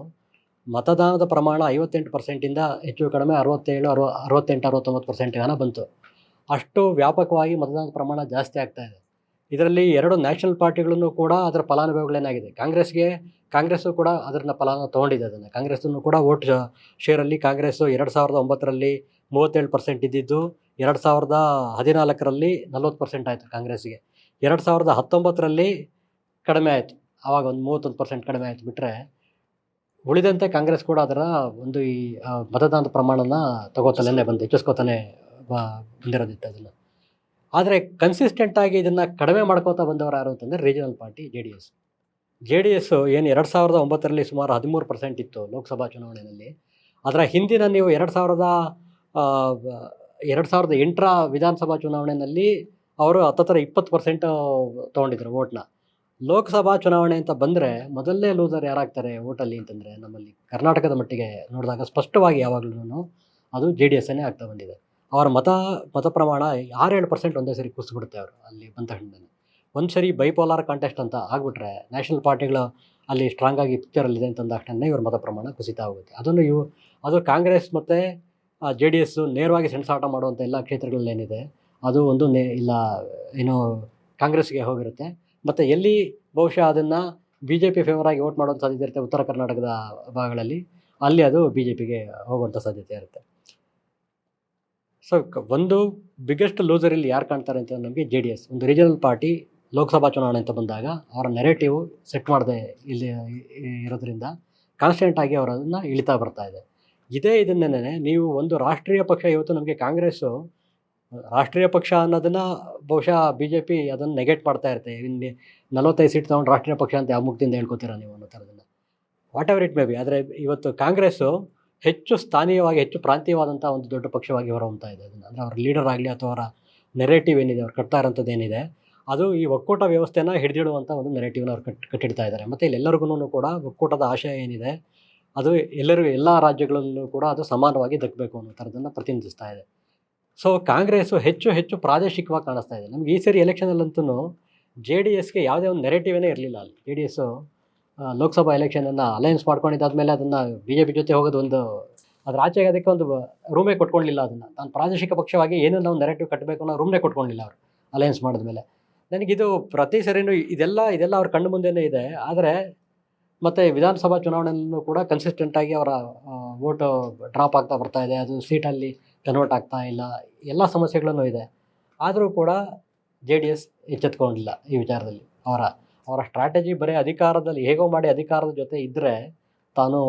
ಮತದಾನದ ಪ್ರಮಾಣ ಐವತ್ತೆಂಟು ಪರ್ಸೆಂಟಿಂದ ಹೆಚ್ಚು ಕಡಿಮೆ ಅರವತ್ತೇಳು, ಅರವ, ಅರವತ್ತೆಂಟು, ಅರವತ್ತೊಂಬತ್ತು ಪರ್ಸೆಂಟ್ ಜನ ಬಂತು. ಅಷ್ಟು ವ್ಯಾಪಕವಾಗಿ ಮತದಾನದ ಪ್ರಮಾಣ ಜಾಸ್ತಿ ಆಗ್ತಾ ಇದೆ. ಇದರಲ್ಲಿ ಎರಡು ನ್ಯಾಷನಲ್ ಪಾರ್ಟಿಗಳನ್ನು ಕೂಡ ಅದರ ಫಲಾನುಭವಿಗಳೇನಾಗಿದೆ. ಕಾಂಗ್ರೆಸ್ಗೆ ಕಾಂಗ್ರೆಸ್ಸು ಕೂಡ ಅದರನ್ನ ಫಲಾನ ತೊಗೊಂಡಿದೆ ಅದನ್ನು. ಕಾಂಗ್ರೆಸ್ಸನ್ನು ಕೂಡ ವೋಟ್ ಶೇರಲ್ಲಿ ಕಾಂಗ್ರೆಸ್ಸು ಎರಡು ಸಾವಿರದ ಒಂಬತ್ತರಲ್ಲಿ ಮೂವತ್ತೇಳು ಪರ್ಸೆಂಟ್ ಇದ್ದಿದ್ದು, ಎರಡು ಸಾವಿರದ ಹದಿನಾಲ್ಕರಲ್ಲಿ ನಲ್ವತ್ತು ಪರ್ಸೆಂಟ್ ಆಯಿತು ಕಾಂಗ್ರೆಸ್ಗೆ. ಎರಡು ಸಾವಿರದ ಹತ್ತೊಂಬತ್ತರಲ್ಲಿ ಕಡಿಮೆ ಆಯಿತು. ಆವಾಗ ಒಂದು ಮೂವತ್ತೊಂದು ಪರ್ಸೆಂಟ್ ಕಡಿಮೆ ಆಯಿತು ಬಿಟ್ಟರೆ ಉಳಿದಂತೆ ಕಾಂಗ್ರೆಸ್ ಕೂಡ ಅದರ ಒಂದು ಈ ಮತದಾನದ ಪ್ರಮಾಣನ ತಗೋತಲೇ ಬಂದು ಹೆಚ್ಚಿಸ್ಕೋತಾನೆ ಬಂದಿರೋದಿತ್ತು ಅದನ್ನು. ಆದರೆ ಕನ್ಸಿಸ್ಟೆಂಟಾಗಿ ಇದನ್ನು ಕಡಿಮೆ ಮಾಡ್ಕೋತಾ ಬಂದವರು ಯಾರು ಅಂತಂದರೆ regional party J D S J D S ಏನು ಎರಡು ಸಾವಿರದ ಒಂಬತ್ತರಲ್ಲಿ ಸುಮಾರು ಹದಿಮೂರು ಪರ್ಸೆಂಟ್ ಇತ್ತು ಲೋಕಸಭಾ ಚುನಾವಣೆಯಲ್ಲಿ. ಅದರ ಹಿಂದಿನ ನೀವು ಎರಡು ಸಾವಿರದ ಎರಡು ಸಾವಿರದ ಎಂಟರ ವಿಧಾನಸಭಾ ಚುನಾವಣೆಯಲ್ಲಿ ಅವರು ಹತ್ತತ್ರ ಇಪ್ಪತ್ತು ಪರ್ಸೆಂಟ್ ತೊಗೊಂಡಿದ್ರು ವೋಟ್ನ ಲೋಕಸಭಾ ಚುನಾವಣೆ ಅಂತ ಬಂದರೆ ಮೊದಲನೇ ಲೂಸರ್ ಯಾರಾಗ್ತಾರೆ ಓಟಲ್ಲಿ ಅಂತಂದರೆ ನಮ್ಮಲ್ಲಿ ಕರ್ನಾಟಕದ ಮಟ್ಟಿಗೆ ನೋಡಿದಾಗ ಸ್ಪಷ್ಟವಾಗಿ ಯಾವಾಗಲೂ ಅದು ಜೆ ಡಿ ಎಸ್ಸನ್ನೇ ಆಗ್ತಾ ಬಂದಿದೆ. ಅವರ ಮತ ಮತ ಪ್ರಮಾಣ ಆರೇಳು ಪರ್ಸೆಂಟ್ ಒಂದೇ ಸರಿ ಕುಸಿಬಿಡುತ್ತೆ ಅವರು ಅಲ್ಲಿ ಬಂದ ಹಣ್ಣಿನಲ್ಲಿ ಒಂದು ಸರಿ ಬೈಪೋಲಾರ್ ಕಾಂಟೆಸ್ಟ್ ಅಂತ ಆಗಿಬಿಟ್ರೆ ನ್ಯಾಷನಲ್ ಪಾರ್ಟಿಗಳು ಅಲ್ಲಿ ಸ್ಟ್ರಾಂಗ್ ಆಗಿ ಪಿಕ್ಚರಲ್ಲಿದೆ ಅಷ್ಟೇ ಇವ್ರ ಮತ ಪ್ರಮಾಣ ಕುಸಿತಾ ಹೋಗುತ್ತೆ ಅದನ್ನು ಇವು, ಅದು ಕಾಂಗ್ರೆಸ್ ಮತ್ತು ಜೆ ಡಿ ಎಸ್ಸು ನೇರವಾಗಿ ಸೆಣಸಾಟ ಮಾಡುವಂಥ ಎಲ್ಲ ಕ್ಷೇತ್ರಗಳಲ್ಲೇನಿದೆ ಅದು ಒಂದು ನೇ, ಇಲ್ಲ, ಏನು ಕಾಂಗ್ರೆಸ್ಗೆ ಹೋಗಿರುತ್ತೆ. ಮತ್ತು ಎಲ್ಲಿ ಬಹುಶಃ ಅದನ್ನು ಬಿ ಜೆ ಪಿ ಫೇವರ್ ಆಗಿ ವೋಟ್ ಮಾಡುವಂಥ ಸಾಧ್ಯತೆ ಇರುತ್ತೆ ಉತ್ತರ ಕರ್ನಾಟಕದ ಭಾಗಗಳಲ್ಲಿ, ಅಲ್ಲಿ ಅದು ಬಿ ಜೆ ಪಿಗೆ ಹೋಗುವಂಥ ಸಾಧ್ಯತೆ ಇರುತ್ತೆ. ಸೊ ಒಂದು ಬಿಗ್ಗೆಸ್ಟ್ ಲೂಸರ್ ಇಲ್ಲಿ ಯಾರು ಕಾಣ್ತಾರೆ ಅಂತ ನಮಗೆ ಜೆ ಡಿ ಎಸ್ ಒಂದು ರೀಜನಲ್ ಪಾರ್ಟಿ ಲೋಕಸಭಾ ಚುನಾವಣೆ ಅಂತ ಬಂದಾಗ ಅವರ ನೆರೇಟಿವ್ ಸೆಟ್ ಮಾಡದೆ ಇಲ್ಲಿ ಇರೋದ್ರಿಂದ ಕಾನ್ಸ್ಟೆಂಟ್ ಆಗಿ ಅವರು ಅದನ್ನು ಇಳಿತಾ ಬರ್ತಾ ಇದೆ. ಇದೇ ಇದನ್ನೇ ನೀವು ಒಂದು ರಾಷ್ಟ್ರೀಯ ಪಕ್ಷ, ಇವತ್ತು ನಮಗೆ ಕಾಂಗ್ರೆಸ್ಸು ರಾಷ್ಟ್ರೀಯ ಪಕ್ಷ ಅನ್ನೋದನ್ನು ಬಹುಶಃ ಬಿ ಜೆ ಪಿ ಅದನ್ನು ನೆಗೆಟ್ ಮಾಡ್ತಾ ಇರುತ್ತೆ. ಇಲ್ಲಿ ನಲವತ್ತೈದು ಸೀಟ್ ತೊಗೊಂಡು ರಾಷ್ಟ್ರೀಯ ಪಕ್ಷ ಅಂತ ಯಾವ ಮುಕ್ತಿಯಿಂದ ಹೇಳ್ಕೊತೀರಾ ನೀವು ಅನ್ನೋ ಥರದನ್ನು. Whatever it may be ಆದರೆ ಇವತ್ತು ಕಾಂಗ್ರೆಸ್ಸು ಹೆಚ್ಚು ಸ್ಥಾನೀಯವಾಗಿ, ಹೆಚ್ಚು ಪ್ರಾಂತೀಯವಾದಂಥ ಒಂದು ದೊಡ್ಡ ಪಕ್ಷವಾಗಿ ಹೊರಹೊಮ್ತಾ ಇದೆ ಅದನ್ನು. ಅಂದರೆ ಅವ್ರ ಲೀಡರ್ ಆಗಲಿ ಅಥವಾ ಅವರ ನೆರೇಟಿವ್ ಏನಿದೆ, ಅವ್ರು ಕಟ್ತಾ ಇರೋಂಥದ್ದು ಏನಿದೆ, ಅದು ಈ ಒಕ್ಕೂಟ ವ್ಯವಸ್ಥೆನ ಹಿಡಿದಿಡುವಂಥ ಒಂದು ನೆರೇಟಿವ್ನ ಅವ್ರು ಕಟ್, ಕಟ್ಟಿಡ್ತಾ ಇದ್ದಾರೆ ಮತ್ತು ಇಲ್ಲಿ ಎಲ್ಲರಿಗೂ ಕೂಡ ಒಕ್ಕೂಟದ ಆಶಯ ಏನಿದೆ, ಅದು ಎಲ್ಲರಿಗೂ ಎಲ್ಲ ರಾಜ್ಯಗಳಲ್ಲೂ ಕೂಡ ಅದು ಸಮಾನವಾಗಿ ದಕ್ಕಬೇಕು ಅನ್ನೋ ಥರದನ್ನು ಪ್ರತಿನಿಧಿಸ್ತಾ ಇದೆ. ಸೊ ಕಾಂಗ್ರೆಸ್ಸು ಹೆಚ್ಚು ಹೆಚ್ಚು ಪ್ರಾದೇಶಿಕವಾಗಿ ಕಾಣಿಸ್ತಾ ಇದೆ. ನಮ್ಗೆ ಈ ಸರಿ ಎಲೆಕ್ಷನಲ್ಲಂತೂ ಜೆ ಡಿ ಎಸ್ಗೆ ಯಾವುದೇ ಒಂದು ನೆರೆಟಿವೇನೇ ಇರಲಿಲ್ಲ ಅಲ್ಲಿ. ಜೆ ಡಿ ಎಸ್ಸು ಲೋಕಸಭಾ ಎಲೆಕ್ಷನನ್ನು ಅಲಯನ್ಸ್ ಮಾಡ್ಕೊಂಡಿದ್ದಾದ್ಮೇಲೆ ಅದನ್ನು ಬಿ ಜೆ ಪಿ ಜೊತೆ ಹೋಗೋದು ಒಂದು, ಅದ್ರ ಆಚೆಗೆ ಅದಕ್ಕೆ ಒಂದು ರೂಮೇ ಕೊಟ್ಕೊಳ್ಳಿಲ್ಲ ಅದನ್ನು. ತಾನು ಪ್ರಾದೇಶಿಕ ಪಕ್ಷವಾಗಿ ಏನೋ ನಾವು ನೆರೆಟಿವ್ ಕಟ್ಟಬೇಕು ಅನ್ನೋ ರೂಮ್ನೇ ಕೊಟ್ಕೊಳ್ಳಿಲ್ಲ ಅವರು ಅಲಯನ್ಸ್ ಮಾಡಿದ್ಮೇಲೆ. ನನಗಿದು ಪ್ರತಿ ಸರಿನೂ ಇದೆಲ್ಲ ಇದೆಲ್ಲ ಅವ್ರ ಕಣ್ಣು ಮುಂದೆನೇ ಇದೆ. ಆದರೆ ಮತ್ತು ವಿಧಾನಸಭಾ ಚುನಾವಣೆಯಲ್ಲೂ ಕೂಡ ಕನ್ಸಿಸ್ಟೆಂಟಾಗಿ ಅವರ ವೋಟು ಡ್ರಾಪ್ ಆಗ್ತಾ ಬರ್ತಾ ಇದೆ. ಅದು ಸೀಟಲ್ಲಿ ಕನ್ವರ್ಟ್ ಆಗ್ತಾ ಇಲ್ಲ ಎಲ್ಲ ಸಮಸ್ಯೆಗಳನ್ನು ಇದೆ. ಆದರೂ ಕೂಡ ಜೆ ಡಿ ಎಸ್ ಎಚ್ಚೆತ್ಕೊಂಡಿಲ್ಲ ಈ ವಿಚಾರದಲ್ಲಿ. ಅವರ ಅವರ ಸ್ಟ್ರಾಟಜಿ ಬರೀ ಅಧಿಕಾರದಲ್ಲಿ ಹೇಗೋ ಮಾಡಿ ಅಧಿಕಾರದ ಜೊತೆ ಇದ್ದರೆ ತಾನು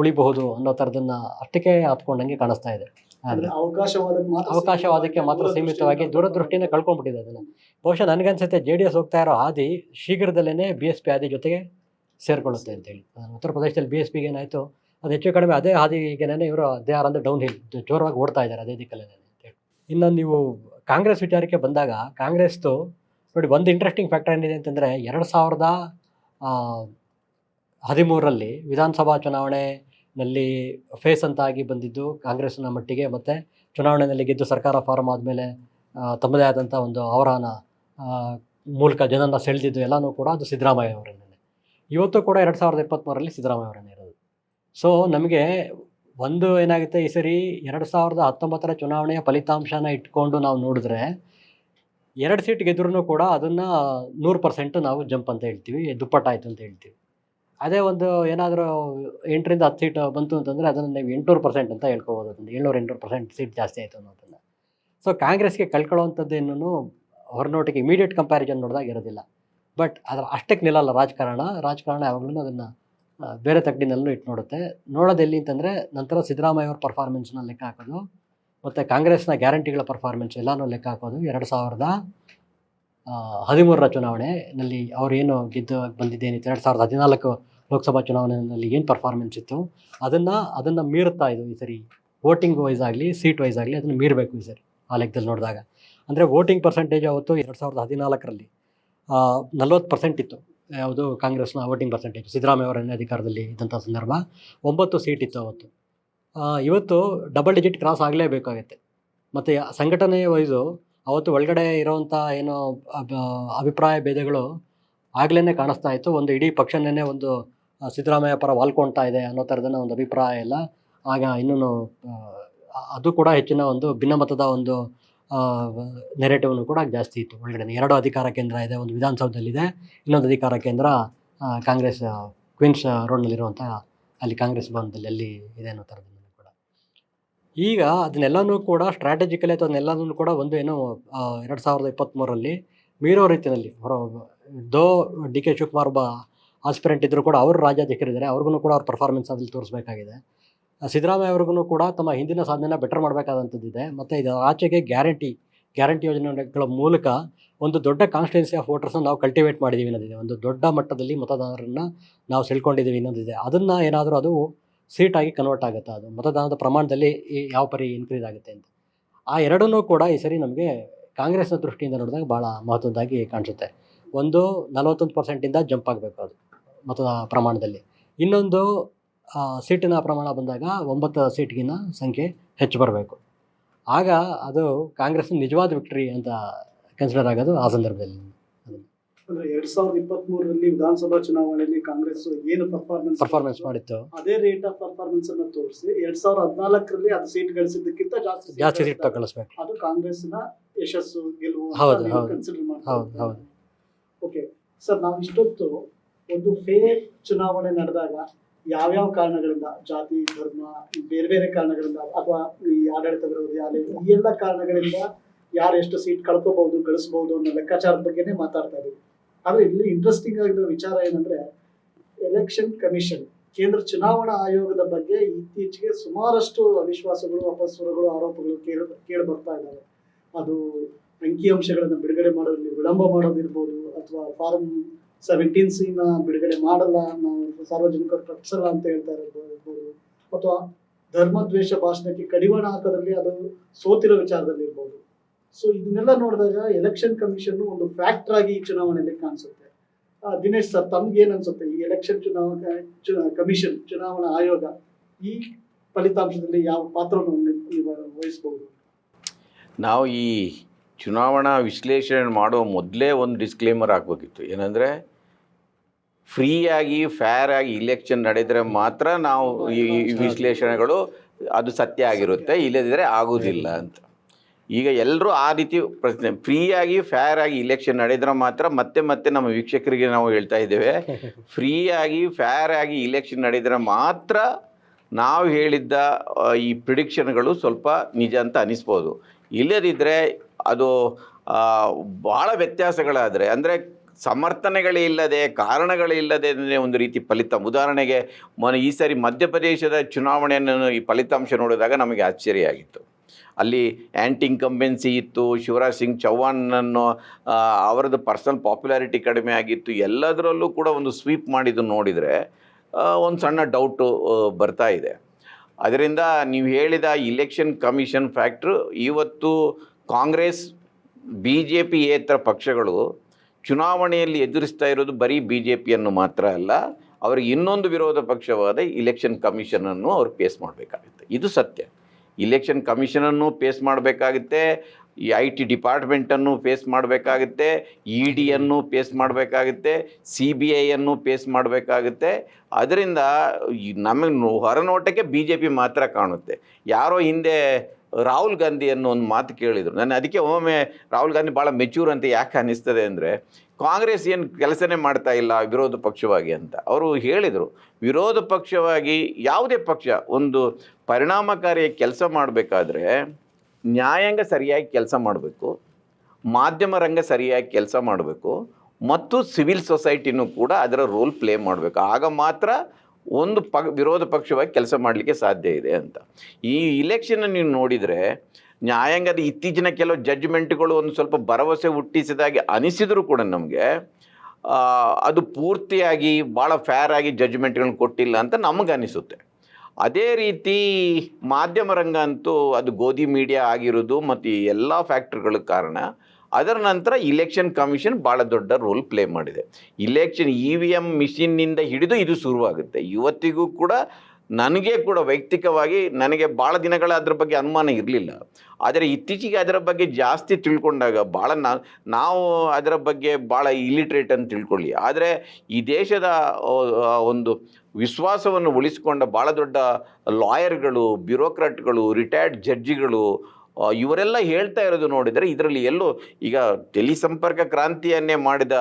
ಉಳಿಬಹುದು ಅನ್ನೋ ಥರದನ್ನು ಅಷ್ಟಕ್ಕೆ ಹತ್ಕೊಂಡಂಗೆ ಕಾಣಿಸ್ತಾ ಇದೆ. ಆದರೆ ಅವಕಾಶವಾದಕ್ಕೆ ಮಾತ್ರ ಅವಕಾಶವಾದಕ್ಕೆ ಮಾತ್ರ ಸೀಮಿತವಾಗಿ ದೂರದೃಷ್ಟಿಯಿಂದ ಕಳ್ಕೊಂಡ್ಬಿಟ್ಟಿದೆ ಅದನ್ನು. ಬಹುಶಃ ನನಗನ್ಸುತ್ತೆ ಜೆ ಡಿ ಎಸ್ ಹೋಗ್ತಾ ಇರೋ ಹಾದಿ ಶೀಘ್ರದಲ್ಲೇ ಬಿ ಎಸ್ ಪಿ ಹಾದಿ ಜೊತೆಗೆ ಸೇರಿಕೊಳ್ಳುತ್ತೆ ಅಂತೇಳಿ. ಉತ್ತರ ಪ್ರದೇಶದಲ್ಲಿ ಬಿ ಎಸ್ ಪಿಗೆ ಏನಾಯಿತು? ಅದು ಹೆಚ್ಚು ಕಡಿಮೆ ಅದೇ ಹಾದಿಗೆನೇ ಇವರು ದೇ ಆರ್ ಡೌನ್ ಹಿಲ್ ಜೋರಾಗಿ ಓಡ್ತಾ ಇದ್ದಾರೆ ಅದೇ ದಿಕ್ಕಲ್ಲೇ ಅಂತೇಳಿ ಇನ್ನು ನೀವು ಕಾಂಗ್ರೆಸ್ ವಿಚಾರಕ್ಕೆ ಬಂದಾಗ ಕಾಂಗ್ರೆಸ್ದು ನೋಡಿ ಒಂದು ಇಂಟ್ರೆಸ್ಟಿಂಗ್ ಫ್ಯಾಕ್ಟರ್ ಏನಿದೆ ಅಂತಂದರೆ ಎರಡು ಸಾವಿರದ ಹದಿಮೂರರಲ್ಲಿ ವಿಧಾನಸಭಾ ಚುನಾವಣೆಯಲ್ಲಿ ಫೇಸ್ ಅಂತ ಆಗಿ ಬಂದಿದ್ದು ಕಾಂಗ್ರೆಸ್ನ ಮಟ್ಟಿಗೆ ಮತ್ತು ಚುನಾವಣೆಯಲ್ಲಿ ಗೆದ್ದು ಸರ್ಕಾರ ಫಾರ್ಮ್ ಆದಮೇಲೆ ತಮ್ಮದೇ ಆದಂಥ ಒಂದು ಅವರಾನ ಮೂಲಕ ಜನನ ಸೆಳೆದಿದ್ದು ಎಲ್ಲನೂ ಕೂಡ ಅದು ಸಿದ್ದರಾಮಯ್ಯ ಅವರನ್ನೇ ಇವತ್ತು ಕೂಡ ಎರಡು ಸಾವಿರದ ಇಪ್ಪತ್ತ್ಮೂರರಲ್ಲಿ ಸಿದ್ದರಾಮಯ್ಯ ಅವರನ್ನೇ ಸೊ ನಮಗೆ ಒಂದು ಏನಾಗುತ್ತೆ ಈ ಸರಿ ಎರಡು ಸಾವಿರದ ಹತ್ತೊಂಬತ್ತರ ಚುನಾವಣೆಯ ಫಲಿತಾಂಶನ ಇಟ್ಕೊಂಡು ನಾವು ನೋಡಿದ್ರೆ ಎರಡು ಸೀಟ್ ಗೆದ್ರೂ ಕೂಡ ಅದನ್ನು ನೂರು ಪರ್ಸೆಂಟ್ ನಾವು ಜಂಪ್ ಅಂತ ಹೇಳ್ತೀವಿ ದುಪ್ಪಟ್ಟಾಯಿತು ಅಂತ ಹೇಳ್ತೀವಿ. ಅದೇ ಒಂದು ಏನಾದರೂ ಎಂಟರಿಂದ ಹತ್ತು ಸೀಟ್ ಬಂತು ಅಂತಂದರೆ ಅದನ್ನು ನೀವು ಎಂಟುನೂರು ಪರ್ಸೆಂಟ್ ಅಂತ ಹೇಳ್ಕೋಬೋದು ಅದನ್ನು, ಏಳ್ನೂರು ಎಂಟುನೂರು ಪರ್ಸೆಂಟ್ ಸೀಟ್ ಜಾಸ್ತಿ ಆಯಿತು ಅನ್ನೋದನ್ನು. ಸೊ ಕಾಂಗ್ರೆಸ್ಗೆ ಕಳ್ಕೊಳ್ಳೋವಂಥದ್ದೇನೂ ಹೊರನೋಟಿಗೆ ಇಮಿಡಿಯೇಟ್ ಕಂಪ್ಯಾರಿಸನ್ ನೋಡಿದಾಗ ಇರೋದಿಲ್ಲ. ಬಟ್ ಅದರ ಅಷ್ಟಕ್ಕೆ ನಿಲ್ಲಲ್ಲ ರಾಜಕಾರಣ ರಾಜಕಾರಣ ಯಾವಾಗಲೂ ಅದನ್ನು ಬೇರೆ ತಗ್ಡಿನಲ್ಲೂ ಇಟ್ಟು ನೋಡುತ್ತೆ. ನೋಡೋದು ಎಲ್ಲಿ ಅಂತಂದರೆ, ನಂತರ ಸಿದ್ದರಾಮಯ್ಯ ಅವ್ರ ಪರ್ಫಾರ್ಮೆನ್ಸ್ನ ಲೆಕ್ಕ ಹಾಕೋದು, ಮತ್ತು ಕಾಂಗ್ರೆಸ್ನ ಗ್ಯಾರಂಟಿಗಳ ಪರ್ಫಾರ್ಮೆನ್ಸ್ ಎಲ್ಲನೂ ಲೆಕ್ಕ ಹಾಕೋದು. ಎರಡು ಸಾವಿರದ ಹದಿಮೂರರ ಚುನಾವಣೆಯಲ್ಲಿ ಏನು ಗೆದ್ದು ಬಂದಿದ್ದೇನಿತ್ತು? ಎರಡು ಸಾವಿರದ ಹದಿನಾಲ್ಕು ಲೋಕಸಭಾ ಚುನಾವಣೆಯಲ್ಲಿ ಏನು ಪರ್ಫಾರ್ಮೆನ್ಸ್ ಇತ್ತು? ಅದನ್ನು ಅದನ್ನು ಮೀರುತ್ತಾ ಇದು ಈ ಸರಿ. ವೋಟಿಂಗ್ ವೈಸ್ ಆಗಲಿ, ಸೀಟ್ ವೈಸ್ ಆಗಲಿ ಅದನ್ನು ಮೀರಬೇಕು ಈ ಸರಿ ಆ ಲೆಕ್ಕದಲ್ಲಿ ನೋಡಿದಾಗ. ಅಂದರೆ ವೋಟಿಂಗ್ ಪರ್ಸೆಂಟೇಜ್ ಅವತ್ತು ಎರಡು ಸಾವಿರದ ಹದಿನಾಲ್ಕರಲ್ಲಿ ನಲ್ವತ್ತು ಪರ್ಸೆಂಟ್ ಇತ್ತು. ಯಾವುದು ಕಾಂಗ್ರೆಸ್ನ ವೋಟಿಂಗ್ ಪರ್ಸೆಂಟೇಜ್. ಸಿದ್ದರಾಮಯ್ಯ ಅಧಿಕಾರದಲ್ಲಿ ಇದ್ದಂಥ ಸಂದರ್ಭ ಒಂಬತ್ತು ಸೀಟ್ ಇತ್ತು ಅವತ್ತು. ಇವತ್ತು ಡಬಲ್ ಡಿಜಿಟ್ ಕ್ರಾಸ್ ಆಗಲೇಬೇಕಾಗುತ್ತೆ. ಮತ್ತು ಸಂಘಟನೆಯ ವೈಸು ಅವತ್ತು ಒಳಗಡೆ ಇರೋವಂಥ ಏನು ಅಭಿಪ್ರಾಯ ಭೇದಗಳು ಆಗಲೇ ಕಾಣಿಸ್ತಾ ಇತ್ತು. ಒಂದು ಇಡೀ ಪಕ್ಷನೇ ಒಂದು ಸಿದ್ದರಾಮಯ್ಯ ಪರ ವಾಲ್ಕೊಳ್ತಾ ಇದೆ ಅನ್ನೋ ಥರದನ್ನ ಒಂದು ಅಭಿಪ್ರಾಯ ಇಲ್ಲ ಆಗ ಇನ್ನೂ ಅದು ಕೂಡ ಹೆಚ್ಚಿನ ಒಂದು ಭಿನ್ನಮತದ ಒಂದು ನೆರೆಟಿವ್ನು ಕೂಡ ಜಾಸ್ತಿ ಇತ್ತು. ಒಳಗಡೆ ಎರಡು ಅಧಿಕಾರ ಕೇಂದ್ರ ಇದೆ, ಒಂದು ವಿಧಾನಸೌಧದಲ್ಲಿದೆ, ಇನ್ನೊಂದು ಅಧಿಕಾರ ಕೇಂದ್ರ ಕಾಂಗ್ರೆಸ್ ಕ್ವಿನ್ಸ್ ರೋಡ್ನಲ್ಲಿರುವಂಥ ಅಲ್ಲಿ ಕಾಂಗ್ರೆಸ್ ಭವನದಲ್ಲಿ ಅಲ್ಲಿ ಇದೆ ಅನ್ನೋ ಥರದ ಕೂಡ. ಈಗ ಅದನ್ನೆಲ್ಲನೂ ಕೂಡ ಸ್ಟ್ರಾಟಜಿಕಲಿ ಅಥವಾ ಅದನ್ನೆಲ್ಲನೂ ಕೂಡ ಒಂದು ಏನೋ ಎರಡು ಸಾವಿರದ ಇಪ್ಪತ್ತ್ಮೂರರಲ್ಲಿ ಮೀರೋ ರೀತಿಯಲ್ಲಿ, ಹೊರ, ದೋ ಡಿ ಕೆ ಶಿವಕುಮಾರ್ ಒಬ್ಬ ಆಸ್ಪಿರೆಂಟ್ ಇದ್ದರೂ ಕೂಡ ಅವರು ರಾಜ್ಯಾಧ್ಯಕ್ಷರಿದ್ದಾರೆ. ಅವ್ರಿಗೂ ಕೂಡ ಅವ್ರ ಪರ್ಫಾರ್ಮೆನ್ಸ್ ಅದ್ರಲ್ಲಿ ತೋರಿಸಬೇಕಾಗಿದೆ. ಸಿದ್ದರಾಮಯ್ಯ ಅವ್ರಿಗೂ ಕೂಡ ತಮ್ಮ ಹಿಂದಿನ ಸಾಧನೆನ ಬೆಟರ್ ಮಾಡಬೇಕಾದಂಥದ್ದಿದೆ ಮತ್ತು ಇದು ಆಚೆಗೆ ಗ್ಯಾರಂಟಿ ಗ್ಯಾರಂಟಿ ಯೋಜನೆಗಳ ಮೂಲಕ ಒಂದು ದೊಡ್ಡ ಕಾನ್ಸ್ಟಿಟ್ಯೂನ್ಸಿ ಆಫ್ ವೋಟರ್ಸ್ನ ನಾವು ಕಲ್ಟಿವೇಟ್ ಮಾಡಿದ್ದೀವಿ ಅನ್ನೋದಿದೆ. ಒಂದು ದೊಡ್ಡ ಮಟ್ಟದಲ್ಲಿ ಮತದಾರರನ್ನು ನಾವು ಸೆಳ್ಕೊಂಡಿದ್ದೀವಿ ಅನ್ನೋದಿದೆ. ಅದನ್ನು ಏನಾದರೂ ಅದು ಸೀಟಾಗಿ ಕನ್ವರ್ಟ್ ಆಗುತ್ತೆ? ಅದು ಮತದಾನದ ಪ್ರಮಾಣದಲ್ಲಿ ಯಾವ ಪರಿ ಇನ್ಕ್ರೀಸ್ ಆಗುತ್ತೆ ಅಂತ. ಆ ಎರಡನ್ನೂ ಕೂಡ ಈ ಸರಿ ನಮಗೆ ಕಾಂಗ್ರೆಸ್ನ ದೃಷ್ಟಿಯಿಂದ ನೋಡಿದಾಗ ಭಾಳ ಮಹತ್ವದ್ದಾಗಿ ಕಾಣಿಸುತ್ತೆ. ಒಂದು ನಲವತ್ತೊಂದು ಪರ್ಸೆಂಟಿಂದ ಜಂಪ್ ಆಗಬೇಕು ಅದು ಮತದ ಪ್ರಮಾಣದಲ್ಲಿ. ಇನ್ನೊಂದು ಸೀಟಿನ ಪ್ರಮಾಣ ಬಂದಾಗ ಒಂಬತ್ತು ಸೀಟ್ಗಿನ ಸಂಖ್ಯೆ ಹೆಚ್ಚು ಬರಬೇಕು. ಆಗ ಅದು ಕಾಂಗ್ರೆಸ್ನ ನಿಜವಾದ ವಿಕ್ಟ್ರಿ ಅಂತ ಕನ್ಸಿಡರ್ ಆಗೋದು ಆ ಸಂದರ್ಭದಲ್ಲಿ. ಅಂದ್ರೆ ಎರಡ್ ಸಾವಿರದ ಇಪ್ಪತ್ತ್ ಮೂರರಲ್ಲಿ ವಿಧಾನಸಭಾ ಚುನಾವಣೆಯಲ್ಲಿ ಕಾಂಗ್ರೆಸ್ ಏನು ಪರ್ಫಾರ್ಮೆನ್ಸ್ ಪರ್ಫಾರ್ಮೆನ್ಸ್ ಮಾಡಿತ್ತು. ಅದೇ ರೇಟ್ ಆಫ್ ಪರ್ಫಾರ್ಮೆನ್ಸ್ ಅನ್ನು ತೋರಿಸಿ ಎರಡ್ ಸಾವಿರದ ಹದಿನಾಲ್ಕರಲ್ಲಿ ಅದು ಸೀಟ್ ಗಳಿಸಿದ್ದಕ್ಕಿಂತ ಜಾಸ್ತಿ ಜಾಸ್ತಿ ಸೀಟ್ ತಗೊಳಿಸ್ಬೇಕು. ಅದು ಕಾಂಗ್ರೆಸ್ನ ಯಶಸ್ಸು ಗೆಲುವು ಹೌದು, ಹೌದು. ಕನ್ಸಿಡರ್ ಹೌದು ಹೌದು. ಓಕೆ ಸರ್ ನಾವು ಇಷ್ಟೊತ್ತು ಒಂದು ಫೇರ್ ಚುನಾವಣೆ ನಡೆದಾಗ ಯಾವ್ಯಾವ ಕಾರಣಗಳಿಂದ ಜಾತಿ, ಧರ್ಮ ಬೇರೆ ಬೇರೆ ಕಾರಣಗಳಿಂದ ಅಥವಾ ಈ ಆಡಳಿತ ವಿರೋಧಿ ಅಲೆ ಈ ಎಲ್ಲ ಕಾರಣಗಳಿಂದ ಯಾರು ಎಷ್ಟು ಸೀಟ್ ಕಳ್ಕೋಬಹುದು, ಗಳಿಸಬಹುದು ಅನ್ನೋ ಲೆಕ್ಕಾಚಾರದ ಬಗ್ಗೆನೇ ಮಾತಾಡ್ತಾ ಇದೀವಿ ಆದ್ರೆ ಇಲ್ಲಿ ಇಂಟ್ರೆಸ್ಟಿಂಗ್ ಆಗಿರೋ ವಿಚಾರ ಏನಂದ್ರೆ ಎಲೆಕ್ಷನ್ ಕಮಿಷನ್ ಕೇಂದ್ರ ಚುನಾವಣಾ ಆಯೋಗದ ಬಗ್ಗೆ ಇತ್ತೀಚೆಗೆ ಸುಮಾರಷ್ಟು ಅವಿಶ್ವಾಸಗಳು, ಅಪಸ್ವರಗಳು, ಆರೋಪಗಳು ಕೇಳ, ಕೇಳಿ ಬರ್ತಾ ಇದ್ದಾವೆ. ಅದು ಅಂಕಿಅಂಶಗಳನ್ನು ಬಿಡುಗಡೆ ಮಾಡೋದ್ರಲ್ಲಿ ವಿಳಂಬ ಮಾಡೋದಿರ್ಬೋದು ಅಥವಾ ಫಾರಂ ಸೆವೆಂಟೀನ್ನ ಬಿಡುಗಡೆ ಮಾಡಲ್ಲ ನಾವು ಸಾರ್ವಜನಿಕರು ತಪ್ಪಿಸಲ್ಲ ಅಂತ ಹೇಳ್ತಾ ಇರ್ಬೋದು. ಅಥವಾ ಧರ್ಮದ್ವೇಷ ಭಾಷಣಕ್ಕೆ ಕಡಿವಾಣ ಹಾಕೋದ್ರಲ್ಲಿ ಅದು ಸೋತಿರೋ ವಿಚಾರದಲ್ಲಿ ಇರ್ಬೋದು. ಸೊ ಇದನ್ನೆಲ್ಲ ನೋಡಿದಾಗ ಎಲೆಕ್ಷನ್ ಕಮಿಷನ್ ಒಂದು ಫ್ಯಾಕ್ಟರ್ ಆಗಿ ಈ ಚುನಾವಣೆಯಲ್ಲಿ ಕಾಣಿಸುತ್ತೆ. ದಿನೇಶ್ ಸರ್, ತಮ್ಗೆ ಏನ್ ಅನ್ಸುತ್ತೆ? ಈ ಎಲೆಕ್ಷನ್ ಚುನಾವಣಾ ಕಮಿಷನ್ ಚುನಾವಣಾ ಆಯೋಗ ಈ ಫಲಿತಾಂಶದಲ್ಲಿ ಯಾವ ಪಾತ್ರವನ್ನು ವಹಿ- ವಹಿಸಬಹುದು ನಾವು ಈ ಚುನಾವಣಾ ವಿಶ್ಲೇಷಣೆ ಮಾಡೋ ಮೊದಲೇ ಒಂದು ಡಿಸ್ಕ್ಲೇಮರ್ ಆಗಬೇಕಿತ್ತು ಏನಂದರೆ ಫ್ರೀಯಾಗಿ ಫೇರ್ ಆಗಿ ಇಲೆಕ್ಷನ್ ನಡೆದರೆ ಮಾತ್ರ ನಾವು ಈ ಈ ವಿಶ್ಲೇಷಣೆಗಳು ಅದು ಸತ್ಯ ಆಗಿರುತ್ತೆ. ಇಲ್ಲದಿದ್ದರೆ ಆಗೋದಿಲ್ಲ ಅಂತ. ಈಗ ಎಲ್ಲರೂ ಆ ರೀತಿ ಪ್ರಶ್ನೆ ಫ್ರೀಯಾಗಿ ಫೇರ್ ಆಗಿ ಇಲೆಕ್ಷನ್ ನಡೆದ್ರೆ ಮಾತ್ರ ಮತ್ತೆ ಮತ್ತೆ ನಮ್ಮ ವೀಕ್ಷಕರಿಗೆ ನಾವು ಹೇಳ್ತಾ ಇದ್ದೇವೆ. ಫ್ರೀಯಾಗಿ ಫೇರ್ ಆಗಿ ಇಲೆಕ್ಷನ್ ನಡೆದರೆ ಮಾತ್ರ ನಾವು ಹೇಳಿದ್ದ ಈ ಪ್ರಿಡಿಕ್ಷನ್ಗಳು ಸ್ವಲ್ಪ ನಿಜ ಅಂತ ಅನಿಸ್ಬೋದು. ಇಲ್ಲದಿದ್ದರೆ ಅದು ಬಹಳ ವ್ಯತ್ಯಾಸಗಳಾದರೆ, ಅಂದರೆ ಸಮರ್ಥನೆಗಳಿಲ್ಲದೆ, ಕಾರಣಗಳಿಲ್ಲದೆ ಒಂದು ರೀತಿ ಫಲಿತ. ಉದಾಹರಣೆಗೆ ಮೊನ್ನೆ ಈ ಸಾರಿ ಮಧ್ಯಪ್ರದೇಶದ ಚುನಾವಣೆಯನ್ನು ಈ ಫಲಿತಾಂಶ ನೋಡಿದಾಗ ನಮಗೆ ಆಶ್ಚರ್ಯ ಆಗಿತ್ತು. ಅಲ್ಲಿ ಆ್ಯಂಟಿ ಇನ್ಕಂಬೆನ್ಸಿ ಇತ್ತು, ಶಿವರಾಜ್ ಸಿಂಗ್ ಚೌಹಾಣನ್ನು ಅವರದ್ದು ಪರ್ಸನಲ್ ಪಾಪ್ಯುಲಾರಿಟಿ ಕಡಿಮೆ ಆಗಿತ್ತು. ಎಲ್ಲದರಲ್ಲೂ ಕೂಡ ಒಂದು ಸ್ವೀಪ್ ಮಾಡಿದ್ದು ನೋಡಿದರೆ ಒಂದು ಸಣ್ಣ ಡೌಟು ಬರ್ತಾ ಇದೆ. ಅದರಿಂದ ನೀವು ಹೇಳಿದ ಇಲೆಕ್ಷನ್ ಕಮಿಷನ್ ಫ್ಯಾಕ್ಟ್ರು ಇವತ್ತು ಕಾಂಗ್ರೆಸ್ ಬಿ ಜೆ ಪಿಯೇತರ ಪಕ್ಷಗಳು ಚುನಾವಣೆಯಲ್ಲಿ ಎದುರಿಸ್ತಾ ಇರೋದು ಬರೀ ಬಿ ಜೆ ಪಿಯನ್ನು ಮಾತ್ರ ಅಲ್ಲ, ಅವರಿಗೆ ಇನ್ನೊಂದು ವಿರೋಧ ಪಕ್ಷವಾದ ಇಲೆಕ್ಷನ್ ಕಮಿಷನನ್ನು ಅವ್ರು ಪೇಸ್ ಮಾಡಬೇಕಾಗುತ್ತೆ. ಇದು ಸತ್ಯ. ಇಲೆಕ್ಷನ್ ಕಮಿಷನನ್ನು ಪೇಸ್ ಮಾಡಬೇಕಾಗುತ್ತೆ. ಈ ಐ ಟಿ ಡಿಪಾರ್ಟ್ಮೆಂಟನ್ನು ಫೇಸ್ ಮಾಡಬೇಕಾಗುತ್ತೆ ಇ ಡಿಯನ್ನು ಫೇಸ್ ಮಾಡಬೇಕಾಗುತ್ತೆ ಸಿ ಬಿ ಐಯನ್ನು ಫೇಸ್ ಮಾಡಬೇಕಾಗುತ್ತೆ. ಅದರಿಂದ ನಮಗೆ ಹೊರನೋಟಕ್ಕೆ ಬಿ ಜೆ ಪಿ ಮಾತ್ರ ಕಾಣುತ್ತೆ. ಯಾರೋ ಹಿಂದೆ ರಾಹುಲ್ ಗಾಂಧಿ ಅನ್ನೋ ಒಂದು ಮಾತು ಕೇಳಿದರು. ನಾನು ಅದಕ್ಕೆ ಒಮ್ಮೊಮ್ಮೆ ರಾಹುಲ್ ಗಾಂಧಿ ಭಾಳ ಮೆಚೂರ್ ಅಂತ ಯಾಕೆ ಅನ್ನಿಸ್ತದೆ ಅಂದರೆ, ಕಾಂಗ್ರೆಸ್ ಏನು ಕೆಲಸನೇ ಮಾಡ್ತಾ ಇಲ್ಲ ವಿರೋಧ ಪಕ್ಷವಾಗಿ ಅಂತ. ಅವರು ಹೇಳಿದರು, ವಿರೋಧ ಪಕ್ಷವಾಗಿ ಯಾವುದೇ ಪಕ್ಷ ಒಂದು ಪರಿಣಾಮಕಾರಿ ಕೆಲಸ ಮಾಡಬೇಕಾದ್ರೆ ನ್ಯಾಯಾಂಗ ಸರಿಯಾಗಿ ಕೆಲಸ ಮಾಡಬೇಕು, ಮಾಧ್ಯಮ ರಂಗ ಸರಿಯಾಗಿ ಕೆಲಸ ಮಾಡಬೇಕು, ಮತ್ತು ಸಿವಿಲ್ ಸೊಸೈಟಿನೂ ಕೂಡ ಅದರ ರೋಲ್ ಪ್ಲೇ ಮಾಡಬೇಕು. ಆಗ ಮಾತ್ರ ಒಂದು ಪ, ವಿರೋಧ ಪಕ್ಷವಾಗಿ ಕೆಲಸ ಮಾಡಲಿಕ್ಕೆ ಸಾಧ್ಯ ಇದೆ ಅಂತ. ಈ ಇಲೆಕ್ಷನ್ ನೀವು ನೋಡಿದರೆ, ನ್ಯಾಯಾಂಗದ ಇತ್ತೀಚಿನ ಕೆಲವು ಜಡ್ಜ್ಮೆಂಟ್ಗಳು ಒಂದು ಸ್ವಲ್ಪ ಭರವಸೆ ಹುಟ್ಟಿಸಿದಾಗೆ ಅನಿಸಿದರೂ ಕೂಡ ನಮಗೆ. ಅದು ಪೂರ್ತಿಯಾಗಿ ಭಾಳ ಫೇರ್ ಆಗಿ ಜಡ್ಜ್ಮೆಂಟ್ಗಳನ್ನ ಕೊಟ್ಟಿಲ್ಲ ಅಂತ ನಮಗೆ ಅನಿಸುತ್ತೆ. ಅದೇ ರೀತಿ ಮಾಧ್ಯಮ ರಂಗ ಅಂತೂ ಅದು ಗೋಧಿ ಮೀಡಿಯಾ ಆಗಿರೋದು ಮತ್ತು ಈ ಎಲ್ಲ ಫ್ಯಾಕ್ಟ್ರಿಗಳ ಕಾರಣ. ಅದರ ನಂತರ ಇಲೆಕ್ಷನ್ ಕಮಿಷನ್ ಭಾಳ ದೊಡ್ಡ ರೋಲ್ ಪ್ಲೇ ಮಾಡಿದೆ. ಇಲೆಕ್ಷನ್ ಇ ವಿ ಎಂ ಮಿಷಿನ್ನಿಂದ ಹಿಡಿದು ಇದು ಶುರುವಾಗುತ್ತೆ. ಇವತ್ತಿಗೂ ಕೂಡ ನನಗೆ ಕೂಡ ವೈಯಕ್ತಿಕವಾಗಿ ನನಗೆ ಭಾಳ ದಿನಗಳ ಅದರ ಬಗ್ಗೆ ಅನುಮಾನ ಇರಲಿಲ್ಲ. ಆದರೆ ಇತ್ತೀಚೆಗೆ ಅದರ ಬಗ್ಗೆ ಜಾಸ್ತಿ ತಿಳ್ಕೊಂಡಾಗ ಭಾಳ ನಾವು ಅದರ ಬಗ್ಗೆ ಭಾಳ ಇಲಿಟ್ರೇಟ್ ಅಂತ ತಿಳ್ಕೊಳ್ಳಿ. ಆದರೆ ಈ ದೇಶದ ಒಂದು ವಿಶ್ವಾಸವನ್ನು ಉಳಿಸಿಕೊಂಡ ಭಾಳ ದೊಡ್ಡ ಲಾಯರ್ಗಳು, ಬ್ಯೂರೋಕ್ರಾಟ್ಗಳು, ರಿಟೈರ್ಡ್ ಜಡ್ಜಿಗಳು ಇವರೆಲ್ಲ ಹೇಳ್ತಾ ಇರೋದು ನೋಡಿದರೆ ಇದರಲ್ಲಿ ಎಲ್ಲೋ ಈಗ ಟೆಲಿಸಂಪರ್ಕ ಕ್ರಾಂತಿಯನ್ನೇ ಮಾಡಿದ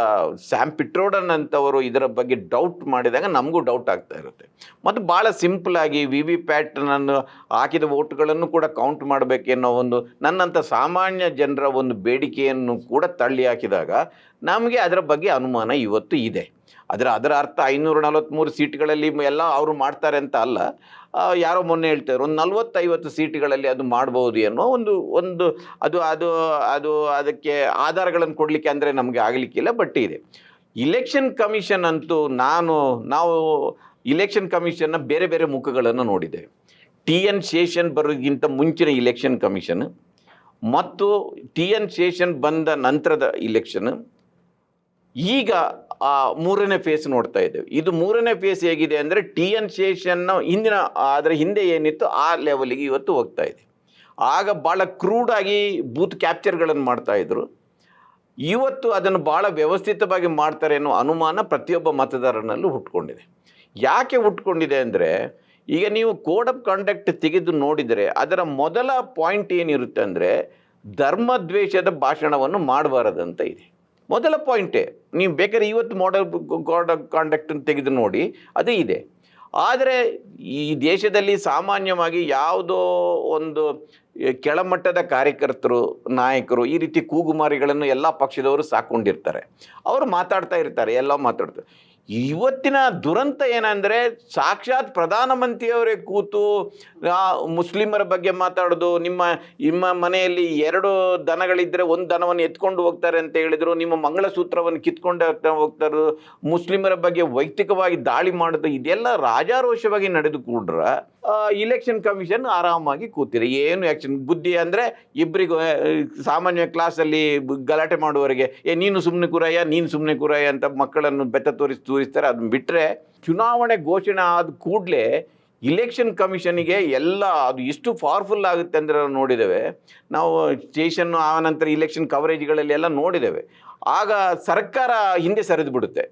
ಸ್ಯಾಮ್ ಪಿಟ್ರೋಡನ್ ಅಂತವರು ಇದರ ಬಗ್ಗೆ ಡೌಟ್ ಮಾಡಿದಾಗ ನಮಗೂ ಡೌಟ್ ಆಗ್ತಾ ಇರುತ್ತೆ. ಮತ್ತು ಭಾಳ ಸಿಂಪಲ್ ಆಗಿ ವಿ ವಿ ಪ್ಯಾಟ್ನನ್ನು ಹಾಕಿದ ವೋಟ್ಗಳನ್ನು ಕೂಡ ಕೌಂಟ್ ಮಾಡಬೇಕೆನ್ನೋ ಒಂದು ನನ್ನಂಥ ಸಾಮಾನ್ಯ ಜನರ ಒಂದು ಬೇಡಿಕೆಯನ್ನು ಕೂಡ ತಳ್ಳಿ ಹಾಕಿದಾಗ ನಮಗೆ ಅದರ ಬಗ್ಗೆ ಅನುಮಾನ ಇವತ್ತು ಇದೆ. ಅದರ ಅದರ ಅರ್ಥ ಐನೂರ ನಲವತ್ತ್ಮೂರು ಸೀಟ್ಗಳಲ್ಲಿ ಎಲ್ಲ ಅವರು ಮಾಡ್ತಾರೆ ಅಂತ ಅಲ್ಲ. ಯಾರೋ ಮೊನ್ನೆ ಹೇಳ್ತಾರೆ, ಒಂದು ನಲ್ವತ್ತೈವತ್ತು ಸೀಟ್ಗಳಲ್ಲಿ ಅದು ಮಾಡ್ಬೋದು ಅನ್ನೋ ಒಂದು ಒಂದು ಅದು ಅದು ಅದು ಅದಕ್ಕೆ ಆಧಾರಗಳನ್ನು ಕೊಡಲಿಕ್ಕೆ ಅಂದರೆ ನಮಗೆ ಆಗಲಿಕ್ಕಿಲ್ಲ, ಬಟ್ ಇದೆ. ಇಲೆಕ್ಷನ್ ಕಮಿಷನ್ ಅಂತೂ ನಾನು, ನಾವು ಇಲೆಕ್ಷನ್ ಕಮಿಷನ್ನ ಬೇರೆ ಬೇರೆ ಮುಖಗಳನ್ನು ನೋಡಿದ್ದೇವೆ. ಟಿ ಎನ್ ಶೇಷನ್ ಬರೋದಕ್ಕಿಂತ ಮುಂಚಿನ ಇಲೆಕ್ಷನ್ ಕಮಿಷನ್, ಮತ್ತು ಟಿ ಎನ್ ಶೇಷನ್ ಬಂದ ನಂತರದ ಇಲೆಕ್ಷನ್, ಈಗ ಮೂರನೇ ಫೇಸ್ ನೋಡ್ತಾ ಇದ್ದೇವೆ. ಇದು ಮೂರನೇ ಫೇಸ್ ಹೇಗಿದೆ ಅಂದರೆ ಟಿ ಎನ್ ಶೇಷನ್ನ ಹಿಂದಿನ ಅದರ ಹಿಂದೆ ಏನಿತ್ತು ಆ ಲೆವೆಲಿಗೆ ಇವತ್ತು ಹೋಗ್ತಾ ಇದೆ. ಆಗ ಭಾಳ ಕ್ರೂಡಾಗಿ ಬೂತ್ ಕ್ಯಾಪ್ಚರ್ಗಳನ್ನು ಮಾಡ್ತಾ ಇದ್ರು. ಇವತ್ತು ಅದನ್ನು ಭಾಳ ವ್ಯವಸ್ಥಿತವಾಗಿ ಮಾಡ್ತಾರೆ ಅನ್ನೋ ಅನುಮಾನ ಪ್ರತಿಯೊಬ್ಬ ಮತದಾರನಲ್ಲೂ ಹುಟ್ಕೊಂಡಿದೆ. ಯಾಕೆ ಹುಟ್ಕೊಂಡಿದೆ ಅಂದರೆ, ಈಗ ನೀವು ಕೋಡ್ ಆಫ್ ಕಾಂಡಕ್ಟ್ ತೆಗೆದು ನೋಡಿದರೆ ಅದರ ಮೊದಲ ಪಾಯಿಂಟ್ ಏನಿರುತ್ತೆ ಅಂದರೆ ಧರ್ಮದ್ವೇಷದ ಭಾಷಣವನ್ನು ಮಾಡಬಾರದಂತ ಇದೆ. ಮೊದಲ ಪಾಯಿಂಟೇ, ನೀವು ಬೇಕಾದ್ರೆ ಇವತ್ತು ಮಾಡೆಲ್ ಕೋಡ್ ಆಫ್ ಕಾಂಡಕ್ಟನ್ನು ತೆಗೆದು ನೋಡಿ, ಅದೇ ಇದೆ. ಆದರೆ ಈ ದೇಶದಲ್ಲಿ ಸಾಮಾನ್ಯವಾಗಿ ಯಾವುದೋ ಒಂದು ಕೆಳಮಟ್ಟದ ಕಾರ್ಯಕರ್ತರು, ನಾಯಕರು ಈ ರೀತಿ ಕೂಗುಮಾರಿಗಳನ್ನು ಎಲ್ಲ ಪಕ್ಷದವರು ಸಾಕೊಂಡಿರ್ತಾರೆ. ಅವರು ಮಾತಾಡ್ತಾ ಇರ್ತಾರೆ, ಎಲ್ಲ ಮಾತಾಡ್ತಾರೆ. ಇವತ್ತಿನ ದುರಂತ ಏನಂದರೆ ಸಾಕ್ಷಾತ್ ಪ್ರಧಾನಮಂತ್ರಿಯವರೇ ಕೂತು ಮುಸ್ಲಿಮರ ಬಗ್ಗೆ ಮಾತಾಡೋದು, ನಿಮ್ಮ ನಿಮ್ಮ ಮನೆಯಲ್ಲಿ ಎರಡು ದನಗಳಿದ್ದರೆ ಒಂದು ದನವನ್ನು ಎತ್ಕೊಂಡು ಹೋಗ್ತಾರೆ ಅಂತ ಹೇಳಿದರು, ನಿಮ್ಮ ಮಂಗಳಸೂತ್ರವನ್ನು ಕಿತ್ಕೊಂಡು ಹೋಗ್ತಾರೆ, ಮುಸ್ಲಿಮರ ಬಗ್ಗೆ ವೈಯಕ್ತಿಕವಾಗಿ ದಾಳಿ ಮಾಡೋದು, ಇದೆಲ್ಲ ರಾಜಾರೋಷವಾಗಿ ನಡೆದುಕೊಂಡ್ರ ಇಲೆಕ್ಷನ್ ಕಮಿಷನ್ ಆರಾಮಾಗಿ ಕೂತಿದೆ. ಏನು ಆ್ಯಕ್ಷನ್ ಬುದ್ಧಿ ಅಂದರೆ ಇಬ್ಬರಿಗೂ ಸಾಮಾನ್ಯ ಕ್ಲಾಸಲ್ಲಿ ಗಲಾಟೆ ಮಾಡುವವರಿಗೆ, ಏ, ನೀನು ಸುಮ್ಮನೆ ಕೂರಯ್ಯ ನೀನು ಸುಮ್ಮನೆ ಕೂರಯ್ಯ ಅಂತ ಮಕ್ಕಳನ್ನು ಬೆತ್ತ ತೋರಿಸಿ ತೋರಿಸ್ತಾರೆ ಅದನ್ನ ಬಿಟ್ಟರೆ ಚುನಾವಣೆ ಘೋಷಣೆ ಆದ ಕೂಡಲೇ ಇಲೆಕ್ಷನ್ ಕಮಿಷನಿಗೆ ಎಲ್ಲ ಅದು ಎಷ್ಟು ಪವರ್ಫುಲ್ ಆಗುತ್ತೆ ಅಂದರೆ ನಾವು ನೋಡಿದ್ದೇವೆ. ನಾವು ಸ್ಟೇಷನ್ನು ಆ ನಂತರ ಇಲೆಕ್ಷನ್ ಕವರೇಜ್ಗಳಲ್ಲಿ ಎಲ್ಲ ನೋಡಿದ್ದೇವೆ. ಆಗ ಸರ್ಕಾರ ಹಿಂದೆ ಸರಿದು ಬಿಡುತ್ತೆ.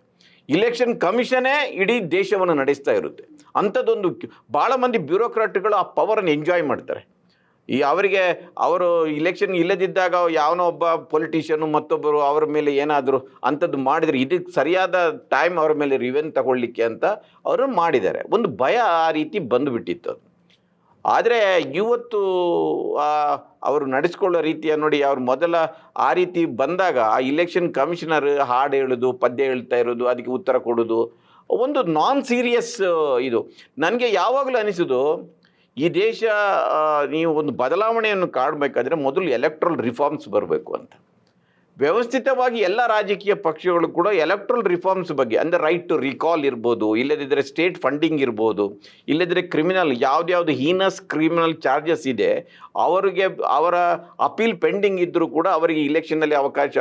ಇಲೆಕ್ಷನ್ ಕಮಿಷನೇ ಇಡೀ ದೇಶವನ್ನು ನಡೆಸ್ತಾ ಇರುತ್ತೆ. ಅಂಥದ್ದೊಂದು ಭಾಳ ಮಂದಿ ಬ್ಯೂರೋಕ್ರಾಟ್ಗಳು ಆ ಪವರನ್ನು ಎಂಜಾಯ್ ಮಾಡ್ತಾರೆ. ಈ ಅವರಿಗೆ ಅವರು ಇಲೆಕ್ಷನ್ ಇಲ್ಲದಿದ್ದಾಗ ಯಾವನೋ ಒಬ್ಬ ಪೊಲಿಟಿಷಿಯನು ಮತ್ತೊಬ್ಬರು ಅವರ ಮೇಲೆ ಏನಾದರೂ ಅಂಥದ್ದು ಮಾಡಿದರೆ ಇದಕ್ಕೆ ಸರಿಯಾದ ಟೈಮ್ ಅವರ ಮೇಲೆ ರಿವೆನ್ ತಗೊಳ್ಳಿಕ್ಕೆ ಅಂತ ಅವರು ಮಾಡಿದ್ದಾರೆ. ಒಂದು ಭಯ ಆ ರೀತಿ ಬಂದುಬಿಟ್ಟಿತ್ತು ಆದರೆ ಇವತ್ತು ಅವರು ನಡೆಸ್ಕೊಳ್ಳೋ ರೀತಿಯ ನೋಡಿ ಅವ್ರು ಮೊದಲ ಆ ರೀತಿ ಬಂದಾಗ ಆ ಇಲೆಕ್ಷನ್ ಕಮಿಷನರ್ ಹಾಡು ಹೇಳೋದು, ಪದ್ಯ ಹೇಳ್ತಾ ಇರೋದು, ಅದಕ್ಕೆ ಉತ್ತರ ಕೊಡೋದು, ಒಂದು ನಾನ್ ಸೀರಿಯಸ್ ಇದು. ನನಗೆ ಯಾವಾಗಲೂ ಅನಿಸೋದು ಈ ದೇಶ ನೀವು ಒಂದು ಬದಲಾವಣೆಯನ್ನು ಕಾಡಬೇಕಾದ್ರೆ ಮೊದಲು ಎಲೆಕ್ಟ್ರಲ್ ರಿಫಾರ್ಮ್ಸ್ ಬರಬೇಕು ಅಂತ. ವ್ಯವಸ್ಥಿತವಾಗಿ ಎಲ್ಲ ರಾಜಕೀಯ ಪಕ್ಷಗಳು ಕೂಡ ಎಲೆಕ್ಟ್ರಲ್ ರಿಫಾರ್ಮ್ಸ್ ಬಗ್ಗೆ, ಅಂದರೆ ರೈಟ್ ಟು ರಿಕಾಲ್ ಇರ್ಬೋದು ಇಲ್ಲದಿದ್ದರೆ ಸ್ಟೇಟ್ ಫಂಡಿಂಗ್ ಇರ್ಬೋದು ಇಲ್ಲದಿದ್ದರೆ ಕ್ರಿಮಿನಲ್ ಯಾವುದ್ಯಾವುದು ಹೀನಸ್ ಕ್ರಿಮಿನಲ್ ಚಾರ್ಜಸ್ ಇದೆ, ಅವರಿಗೆ, ಅವರ ಅಪೀಲ್ ಪೆಂಡಿಂಗ್ ಇದ್ದರೂ ಕೂಡ ಅವರಿಗೆ ಇಲೆಕ್ಷನಲ್ಲಿ ಅವಕಾಶ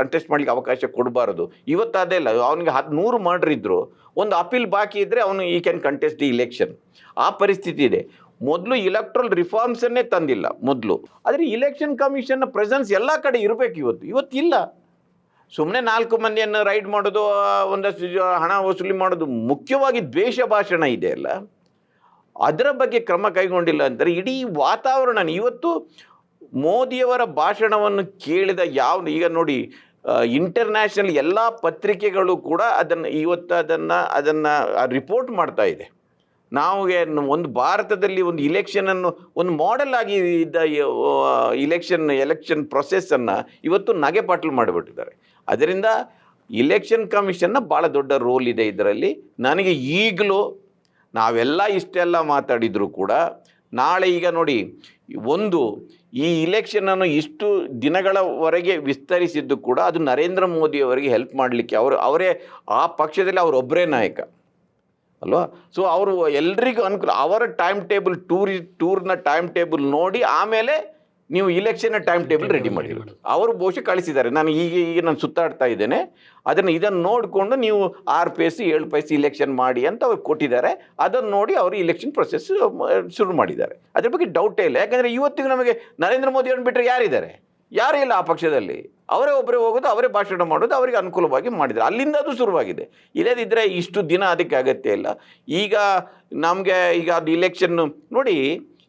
ಕಂಟೆಸ್ಟ್ ಮಾಡಲಿಕ್ಕೆ ಅವಕಾಶ ಕೊಡಬಾರದು. ಇವತ್ತು ಅದೇ ಇಲ್ಲ ಅವನಿಗೆ ಹತ್ತು ನೂರು ಮರ್ಡರ್ ಇದ್ದರು ಒಂದು ಅಪೀಲ್ ಬಾಕಿ ಇದ್ದರೆ ಅವನು ಈ ಕ್ಯಾನ್ ಕಂಟೆಸ್ಟ್ ದಿ ಇಲೆಕ್ಷನ್ ಆ ಪರಿಸ್ಥಿತಿ ಇದೆ. ಮೊದಲು ಇಲೆಕ್ಟ್ರಲ್ ರಿಫಾರ್ಮ್ಸನ್ನೇ ತಂದಿಲ್ಲ, ಮೊದಲು. ಆದರೆ ಇಲೆಕ್ಷನ್ ಕಮಿಷನ್ನ ಪ್ರೆಸೆನ್ಸ್ ಎಲ್ಲ ಕಡೆ ಇರಬೇಕು ಇವತ್ತು. ಇವತ್ತು ಇಲ್ಲ. ಸುಮ್ಮನೆ ನಾಲ್ಕು ಮಂದಿಯನ್ನು ರೈಡ್ ಮಾಡೋದು ಒಂದಷ್ಟು ಹಣ ವಸೂಲಿ ಮಾಡೋದು ಮುಖ್ಯವಾಗಿ ದ್ವೇಷ ಭಾಷಣ ಇದೆ ಅಲ್ಲ. ಅದರ ಬಗ್ಗೆ ಕ್ರಮ ಕೈಗೊಂಡಿಲ್ಲ ಅಂತಾರೆ ಇಡೀ ವಾತಾವರಣ, ಇವತ್ತು ಮೋದಿಯವರ ಭಾಷಣವನ್ನು ಕೇಳಿದ ಯಾವ, ಈಗ ನೋಡಿ ಇಂಟರ್ನ್ಯಾಷನಲ್ ಎಲ್ಲ ಪತ್ರಿಕೆಗಳು ಕೂಡ ಅದನ್ನು, ಇವತ್ತು ಅದನ್ನು ಅದನ್ನು ರಿಪೋರ್ಟ್ ಮಾಡ್ತಾ ಇದೆ. ನಾವು ಒಂದು ಭಾರತದಲ್ಲಿ ಒಂದು ಇಲೆಕ್ಷನನ್ನು ಒಂದು ಮಾಡೆಲ್ ಆಗಿ ಇದ್ದ ಇಲೆಕ್ಷನ್ ಎಲೆಕ್ಷನ್ ಪ್ರೊಸೆಸ್ಸನ್ನು ಇವತ್ತು ನಗೆಪಾಟಲು ಮಾಡಿಬಿಟ್ಟಿದ್ದಾರೆ. ಅದರಿಂದ ಇಲೆಕ್ಷನ್ ಕಮಿಷನ್ನ ಭಾಳ ದೊಡ್ಡ ರೋಲ್ ಇದೆ ಇದರಲ್ಲಿ. ನನಗೆ ಈಗಲೂ ನಾವೆಲ್ಲ ಇಷ್ಟೆಲ್ಲ ಮಾತಾಡಿದರೂ ಕೂಡ ನಾಳೆ ಈಗ ನೋಡಿ ಒಂದು ಈ ಇಲೆಕ್ಷನನ್ನು ಇಷ್ಟು ದಿನಗಳವರೆಗೆ ವಿಸ್ತರಿಸಿದ್ದು ಕೂಡ ಅದು ನರೇಂದ್ರ ಮೋದಿಯವರಿಗೆ ಹೆಲ್ಪ್ ಮಾಡಲಿಕ್ಕೆ ಅವರು, ಅವರೇ ಆ ಪಕ್ಷದಲ್ಲಿ ಅವರೊಬ್ಬರೇ ನಾಯಕ. ಅಲ್ವಾ? ಸೊ ಅವರು ಎಲ್ರಿಗೂ ಅನುಕೂಲ ಅವರ ಟೈಮ್ ಟೇಬಲ್ ಟೂರಿ ಟೂರ್ನ ಟೈಮ್ ಟೇಬಲ್ ನೋಡಿ ಆಮೇಲೆ ನೀವು ಇಲೆಕ್ಷನ್ನ ಟೈಮ್ ಟೇಬಲ್ ರೆಡಿ ಮಾಡಿ ಅವರು ಬಹುಶಃ ಕಳಿಸಿದ್ದಾರೆ. ನಾನು ಈಗ ಈಗ ನಾನು ಸುತ್ತಾಡ್ತಾ ಇದ್ದೇನೆ. ಅದನ್ನು ಇದನ್ನು ನೋಡಿಕೊಂಡು ನೀವು ಆರು ಪೈಸಿ ಏಳು ಪೈಸಿ ಇಲೆಕ್ಷನ್ ಮಾಡಿ ಅಂತ ಅವ್ರು ಕೊಟ್ಟಿದ್ದಾರೆ. ಅದನ್ನು ನೋಡಿ ಅವರು ಇಲೆಕ್ಷನ್ ಪ್ರೊಸೆಸ್ ಶುರು ಮಾಡಿದ್ದಾರೆ. ಅದ್ರ ಬಗ್ಗೆ ಡೌಟೇ ಇಲ್ಲ. ಯಾಕಂದರೆ ಇವತ್ತಿಗೂ ನಮಗೆ ನರೇಂದ್ರ ಮೋದಿ ಅವ್ರನ್ನ ಬಿಟ್ಟರೆ ಯಾರಿದ್ದಾರೆ? ಯಾರೂ ಇಲ್ಲ ಆ ಪಕ್ಷದಲ್ಲಿ? ಅವರೇ ಒಬ್ಬರೇ ಹೋಗೋದು ಅವರೇ ಭಾಷಣ ಮಾಡೋದು ಅವರಿಗೆ ಅನುಕೂಲವಾಗಿ ಮಾಡಿದರು. ಅಲ್ಲಿಂದ ಅದು ಶುರುವಾಗಿದೆ. ಇಲ್ಲದಿದ್ದರೆ ಇಷ್ಟು ದಿನ ಅದಕ್ಕೆ ಅಗತ್ಯ ಇಲ್ಲ. ಈಗ ನಮಗೆ ಈಗ ಅದು ಇಲೆಕ್ಷನ್ ನೋಡಿ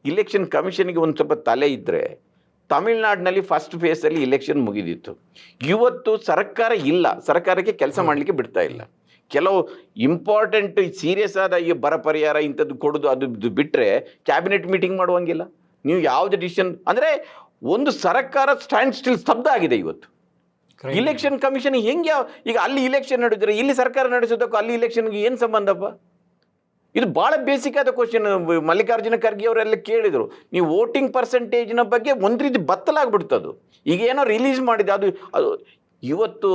ಇಲೆಕ್ಷನ್ ಕಮಿಷನ್ಗೆ ಒಂದು ಸ್ವಲ್ಪ ತಲೆ ಇದ್ದರೆ ತಮಿಳ್ನಾಡಿನಲ್ಲಿ ಫಸ್ಟ್ ಫೇಸಲ್ಲಿ ಇಲೆಕ್ಷನ್ ಮುಗಿದಿತ್ತು. ಇವತ್ತು ಸರ್ಕಾರ ಇಲ್ಲ. ಸರ್ಕಾರಕ್ಕೆ ಕೆಲಸ ಮಾಡಲಿಕ್ಕೆ ಬಿಡ್ತಾ ಇಲ್ಲ. ಕೆಲವು ಇಂಪಾರ್ಟೆಂಟ್ ಸೀರಿಯಸ್ ಆದ ಈ ಬರ ಪರಿಹಾರ ಇಂಥದ್ದು ಕೊಡೋದು ಅದು ಬಿಟ್ಟರೆ ಕ್ಯಾಬಿನೆಟ್ ಮೀಟಿಂಗ್ ಮಾಡುವಂಗಿಲ್ಲ. ನೀವು ಯಾವುದು ಡಿಸಿಷನ್ ಅಂದರೆ ಒಂದು ಸರ್ಕಾರ ಸ್ಟ್ಯಾಂಡ್ ಸ್ಟಿಲ್ ಸ್ತಬ್ಧ ಆಗಿದೆ ಇವತ್ತು. ಇಲೆಕ್ಷನ್ ಕಮಿಷನ್ ಹೆಂಗೆ ಯಾವ ಈಗ ಅಲ್ಲಿ ಇಲೆಕ್ಷನ್ ನಡೆದಿದ್ರೆ ಇಲ್ಲಿ ಸರ್ಕಾರ ನಡೆಸೋದಕ್ಕೂ ಅಲ್ಲಿ ಇಲೆಕ್ಷನ್ಗೆ ಏನು ಸಂಬಂಧಪ್ಪ? ಇದು ಭಾಳ ಬೇಸಿಕ್ ಆದ ಕ್ವಶನ್ ಮಲ್ಲಿಕಾರ್ಜುನ ಖರ್ಗೆ ಅವರೆಲ್ಲ ಕೇಳಿದರು ನೀವು ವೋಟಿಂಗ್ ಪರ್ಸೆಂಟೇಜ್ನ ಬಗ್ಗೆ ಒಂದು ರೀತಿ ಬತ್ತಲಾಗ್ಬಿಡ್ತದು ಈಗ ಏನೋ ರಿಲೀಸ್ ಮಾಡಿದೆ ಅದು ಅದು ಇವತ್ತು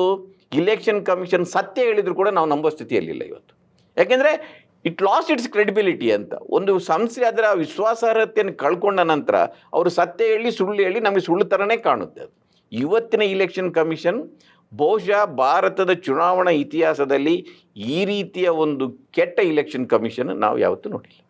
ಇಲೆಕ್ಷನ್ ಕಮಿಷನ್ ಸತ್ಯ ಹೇಳಿದ್ರು ಕೂಡ ನಾವು ನಂಬೋ ಸ್ಥಿತಿಯಲ್ಲಿಲ್ಲ ಇವತ್ತು. ಯಾಕೆಂದರೆ ಇಟ್ ಲಾಸ್ ಇಟ್ಸ್ ಕ್ರೆಡಿಬಿಲಿಟಿ ಅಂತ. ಒಂದು ಸಂಸ್ಥೆ ಅದರ ವಿಶ್ವಾಸಾರ್ಹತೆಯನ್ನು ಕಳ್ಕೊಂಡ ನಂತರ ಅವರು ಸತ್ಯ ಹೇಳಿ, ಸುಳ್ಳು ಹೇಳಿ ನಮಗೆ ಸುಳ್ಳು ಥರನೇ ಕಾಣುತ್ತೆ ಅದು. ಇವತ್ತಿನ ಇಲೆಕ್ಷನ್ ಕಮಿಷನ್ ಬಹುಶಃ ಭಾರತದ ಚುನಾವಣಾ ಇತಿಹಾಸದಲ್ಲಿ ಈ ರೀತಿಯ ಒಂದು ಕೆಟ್ಟ ಇಲೆಕ್ಷನ್ ಕಮಿಷನ್ ನಾವು ಯಾವತ್ತೂ ನೋಡಿಲ್ಲ.